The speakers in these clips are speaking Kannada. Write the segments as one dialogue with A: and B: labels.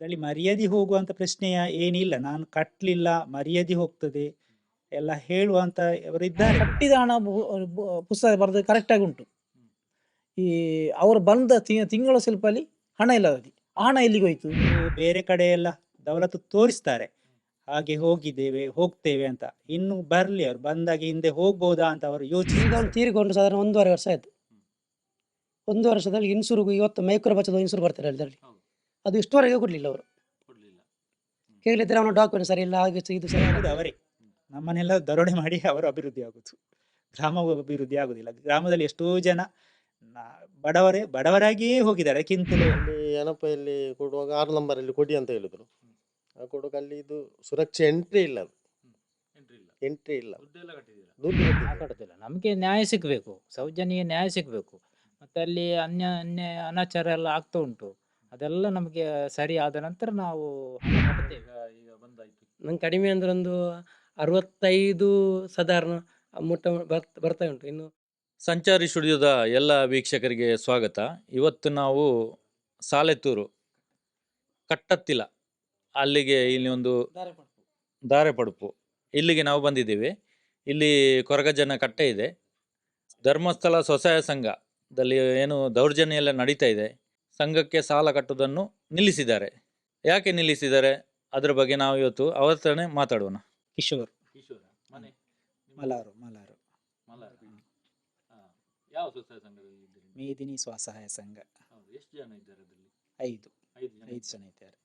A: ಅದರಲ್ಲಿ ಮರ್ಯಾದೆ ಹೋಗುವಂತ ಪ್ರಶ್ನೆಯ ಏನಿಲ್ಲ. ನಾನು ಕಟ್ಟಲಿಲ್ಲ ಮರ್ಯಾದೆ ಹೋಗ್ತದೆ ಎಲ್ಲ ಹೇಳುವಂತ ಅವರು ಇದ್ದಾರೆ.
B: ಕಟ್ಟಿದ ಹಣ ಪುಸ್ತಕ ಬರೆದ ಕರೆಕ್ಟಾಗಿ ಉಂಟು. ಈ ಅವರು ಬಂದ ತಿಂಗಳ ಸ್ವಲ್ಪ ಅಲ್ಲಿ ಹಣ ಇಲ್ಲ ಆ ಹಣ ಎಲ್ಲಿಗೆ ಹೋಯ್ತು?
A: ಬೇರೆ ಕಡೆ ಎಲ್ಲ ದೌಲತ್ತು ತೋರಿಸ್ತಾರೆ. ಹಾಗೆ ಹೋಗಿದ್ದೇವೆ ಹೋಗ್ತೇವೆ ಅಂತ. ಇನ್ನು ಬರ್ಲಿ ಅವ್ರು. ಬಂದಾಗ ಹಿಂದೆ ಹೋಗ್ಬೋದಾ ಅಂತ ಅವರು
B: ಯೋಚನೆ ತೀರಿಕೊಂಡು ಸಾಧಾರಣ ಒಂದೂವರೆ ವರ್ಷ ಆಯ್ತು. ಒಂದು ವರ್ಷದಲ್ಲಿ ಇನ್ಸೂರು ಇವತ್ತು ಮೈಕ್ರೋ ಬಚ್ಚದ ಇನ್ಸೂರು ಬರ್ತಾರೆ ಅದರಲ್ಲಿ. ಅದು ಇಷ್ಟುವರೆಗೆ ಕೊಡಲಿಲ್ಲ ಅವರು. ಕೇಳಿದ್ರೆ ಅವನ ಡಾಕ್ಯುಮೆಂಟ್ ಸರಿ ಇಲ್ಲ ಹಾಗೆ ಇದು ಸರಿ
A: ಅವರೇ. ನಮ್ಮನ್ನೆಲ್ಲ ದರೋಡೆ ಮಾಡಿ ಅವರು ಅಭಿವೃದ್ಧಿ ಆಗುವುದು ಗ್ರಾಮ ಅಭಿವೃದ್ಧಿ ಆಗುದಿಲ್ಲ. ಗ್ರಾಮದಲ್ಲಿ ಎಷ್ಟೋ ಜನ ನಾ- ಬಡವರೇ ಬಡವರಾಗಿಯೇ ಹೋಗಿದ್ದಾರೆ. ಇಲ್ಲಿ
C: ಅಲ್ಲಿ ಎನಪಲ್ಲಿ ಕೊಡುವಾಗ ಆರು ನಂಬರಲ್ಲಿ ಕೊಡಿ ಅಂತ ಹೇಳಿದ್ರು. ಆ ಕೊಡುವಾಗ ಅಲ್ಲಿ ಇದು ಸುರಕ್ಷೆ ಎಂಟ್ರಿ ಇಲ್ಲ ಅದು. ಎಂಟ್ರಿ ಇಲ್ಲ. ದುಡ್ಡು?
D: ಕಟ್ಟುತ್ತಿಲ್ಲ ನಮಗೆ ನ್ಯಾಯ ಸಿಗಬೇಕು. ಸೌಜನ್ಯ ನ್ಯಾಯ ಸಿಗಬೇಕು. ಮತ್ತೆ ಅಲ್ಲಿ ಅನ್ಯ ಅನ್ಯ ಅನಾಚಾರ ಎಲ್ಲ ಆಗ್ತಾ ಉಂಟು. ಅದೆಲ್ಲ ನಮಗೆ ಸರಿ ಆದ ನಂತರ ನಾವು ಈಗ ಕಟ್ತೇವೆ
E: ನಂಗೆ ಕಡಿಮೆ ಅಂದ್ರೆ ಒಂದು ಅರವತ್ತೈದು ಸಾಧಾರಣ ಮುಟ್ಟ ಬರ್ತ ಬರ್ತಾ ಉಂಟು. ಇನ್ನು
F: ಸಂಚಾರಿ ಸ್ಟುಡಿಯೋದ ಎಲ್ಲ ವೀಕ್ಷಕರಿಗೆ ಸ್ವಾಗತ. ಇವತ್ತು ನಾವು ಸಾಲೆತ್ತೂರು ಕಟ್ಟತ್ತಿಲ ಅಲ್ಲಿಗೆ ಇಲ್ಲಿ ಒಂದು ದಾರೆಪಡುಪು ಇಲ್ಲಿಗೆ ನಾವು ಬಂದಿದ್ದೀವಿ. ಇಲ್ಲಿ ಕೊರಗಜ್ಜನ ಕಟ್ಟೆ ಇದೆ. ಧರ್ಮಸ್ಥಳ ಸ್ವಸಹಾಯ ಸಂಘದಲ್ಲಿ ಏನು ದೌರ್ಜನ್ಯ ಎಲ್ಲ ನಡೀತಾ ಇದೆ. ಸಂಘಕ್ಕೆ ಸಾಲ ಕಟ್ಟುವುದನ್ನು ನಿಲ್ಲಿಸಿದ್ದಾರೆ. ಯಾಕೆ ನಿಲ್ಲಿಸಿದ್ದಾರೆ? ಅದರ ಬಗ್ಗೆ ನಾವು ಇವತ್ತು ಅವರ ಹತ್ರನೇ ಮಾತಾಡೋಣ.
A: ಕಿಶೋರ್. ಮನೆ? ಮಲಾರು ಮಲಾರು.
F: ಯಾವ ಸ್ವಸಹಾಯ ಸಂಘದಲ್ಲಿ
A: ಮೇದಿನಿ ಸ್ವಸಹಾಯ ಸಂಘ.
F: ಎಷ್ಟು ಜನ ಇದ್ದಾರೆ ಅದರಲ್ಲಿ?
A: ಐದು.
F: ಐದು ಜನ
A: ಐದು ಜನ ಇದ್ದಾರೆ.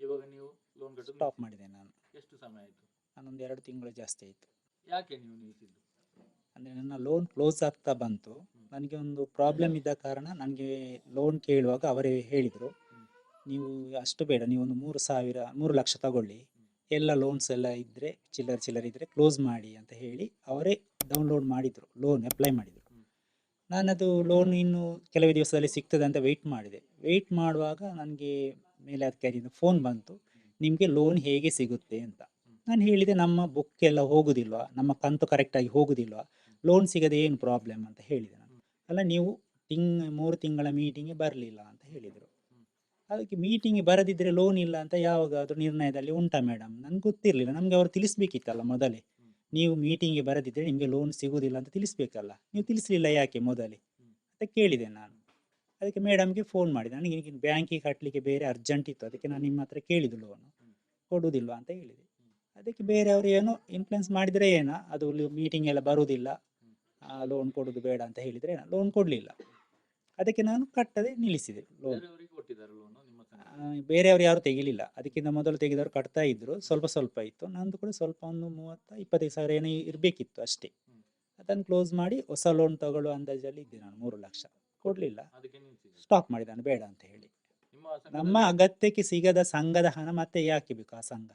F: ಇವಾಗ ನೀವು ಲೋನ್ ಕಟ್ಟಲು
A: ಸ್ಟಾಪ್ ಮಾಡಿದೆ ನಾನು.
F: ಎಷ್ಟು ಸಮಯ ಆಯಿತು?
A: ನಾನೊಂದು ಎರಡು ತಿಂಗಳು ಜಾಸ್ತಿ ಆಯಿತು.
F: ಯಾಕೆ ನೀವು ನಿಲ್ಲಿಸಿದ್ದು?
A: ಅಂದರೆ ನನ್ನ ಲೋನ್ ಕ್ಲೋಸ್ ಆಗ್ತಾ ಬಂತು. ನನಗೆ ಒಂದು ಪ್ರಾಬ್ಲಮ್ ಇದ್ದ ಕಾರಣ ನನಗೆ ಲೋನ್ ಕೇಳುವಾಗ ಅವರೇ ಹೇಳಿದರು, ನೀವು ಅಷ್ಟು ಬೇಡ, ನೀವು ಒಂದು ಮೂರು ಸಾವಿರ, ಮೂರು ಲಕ್ಷ ತಗೊಳ್ಳಿ. ಎಲ್ಲ ಲೋನ್ಸ್ ಎಲ್ಲ ಇದ್ದರೆ ಚಿಲ್ಲರ್ ಚಿಲ್ಲರ್ ಇದ್ದರೆ ಕ್ಲೋಸ್ ಮಾಡಿ ಅಂತ ಹೇಳಿ ಅವರೇ ಡೌನ್ಲೋಡ್ ಮಾಡಿದರು ಲೋನ್ ಅಪ್ಲೈ ಮಾಡಿದರು. ನಾನದು ಲೋನ್ ಇನ್ನು ಕೆಲವೇ ದಿವಸದಲ್ಲಿ ಸಿಗ್ತದೆ ಅಂತ ವೆಯ್ಟ್ ಮಾಡಿದೆ. ವೆಯ್ಟ್ ಮಾಡುವಾಗ ನನಗೆ ಮೇಲೆ ಅಧಿಕಾರಿಯಿಂದ ಫೋನ್ ಬಂತು, ನಿಮಗೆ ಲೋನ್ ಹೇಗೆ ಸಿಗುತ್ತೆ? ಅಂತ. ನಾನು ಹೇಳಿದೆ, ನಮ್ಮ ಬುಕ್ ಎಲ್ಲ ಹೋಗುದಿಲ್ವಾ? ನಮ್ಮ ಕಂತು ಕರೆಕ್ಟಾಗಿ ಹೋಗುದಿಲ್ವಾ? ಲೋನ್ ಸಿಗದೆ ಏನು ಪ್ರಾಬ್ಲಮ್ ಅಂತ ಹೇಳಿದೆ ನಾನು. ಅಲ್ಲ ನೀವು ತಿಂಗ್ ಮೂರು ತಿಂಗಳ ಮೀಟಿಂಗ್ಗೆ ಬರಲಿಲ್ಲ ಅಂತ ಹೇಳಿದರು. ಅದಕ್ಕೆ ಮೀಟಿಂಗ್ ಬರದಿದ್ದರೆ ಲೋನ್ ಇಲ್ಲ ಅಂತ ಯಾವಾಗಾದರೂ ನಿರ್ಣಯದಲ್ಲಿ ಉಂಟಾ ಮೇಡಮ್ ನನಗೆ ಗೊತ್ತಿರಲಿಲ್ಲ. ನಮಗೆ ಅವರು ತಿಳಿಸ್ಬೇಕಿತ್ತಲ್ಲ ಮೊದಲೇ. ನೀವು ಮೀಟಿಂಗ್ಗೆ ಬರದಿದ್ದರೆ ನಿಮಗೆ ಲೋನ್ ಸಿಗುವುದಿಲ್ಲ ಅಂತ ತಿಳಿಸ್ಬೇಕಲ್ಲ. ನೀವು ತಿಳಿಸಲಿಲ್ಲ ಯಾಕೆ ಮೊದಲೇ? ಅಂತ ಕೇಳಿದೆ ನಾನು. ಅದಕ್ಕೆ ಮೇಡಮ್ಗೆ ಫೋನ್ ಮಾಡಿದೆ. ನನಗೆ ಈಗ ಬ್ಯಾಂಕಿಗೆ ಕಟ್ಟಲಿಕ್ಕೆ ಬೇರೆ ಅರ್ಜೆಂಟ್ ಇತ್ತು. ಅದಕ್ಕೆ ನಾನು ನಿಮ್ಮ ಹತ್ರ ಕೇಳಿದ್ದು ಲೋನು ಕೊಡುವುದಿಲ್ಲ ಅಂತ ಹೇಳಿದೆ. ಅದಕ್ಕೆ ಬೇರೆಯವರು ಏನೋ ಇನ್ಫ್ಲುಯೆನ್ಸ್ ಮಾಡಿದರೆ ಏನೋ ಅದು ಮೀಟಿಂಗ್ ಎಲ್ಲ ಬರುವುದಿಲ್ಲ ಲೋನ್ ಕೊಡೋದು ಬೇಡ ಅಂತ ಹೇಳಿದರೆ ಲೋನ್ ಕೊಡಲಿಲ್ಲ. ಅದಕ್ಕೆ ನಾನು ಕಟ್ಟದೆ ನಿಲ್ಲಿಸಿದೆ ಲೋನ್ ಬೇರೆಯವರು ಯಾರು ತೆಗಿಲಿಲ್ಲ. ಅದಕ್ಕಿಂತ ಮೊದಲು ತೆಗೆದವರು ಕಟ್ತಾ ಇದ್ರು. ಸ್ವಲ್ಪ ಸ್ವಲ್ಪ ಇತ್ತು. ನಂದು ಕೂಡ ಸ್ವಲ್ಪ ಒಂದು ಮೂವತ್ತ ಇಪ್ಪತ್ತೈದು ಸಾವಿರ ಏನೋ ಇರಬೇಕಿತ್ತು ಅಷ್ಟೇ. ಅದನ್ನು ಕ್ಲೋಸ್ ಮಾಡಿ ಹೊಸ ಲೋನ್ ತಗೊಳ್ಳೋ ಅಂದಾಜಲ್ಲಿ ಇದ್ದೆ ನಾನು ಮೂರು ಲಕ್ಷ. ಕೊಡಲಿಲ್ಲ.
F: ಮಾಡಿದ್ದಾನೆ
A: ಸ್ಟಾಪ್ ಮಾಡಿದೆ ನಾನು ಬೇಡ ಅಂತ ಹೇಳಿ.
F: ನಮ್ಮ
A: ಅಗತ್ಯಕ್ಕೆ ಸಿಗದ ಸಂಘದ ಹಣ ಮತ್ತೆ ಯಾಕೆ ಬೇಕು ಆ ಸಂಘ.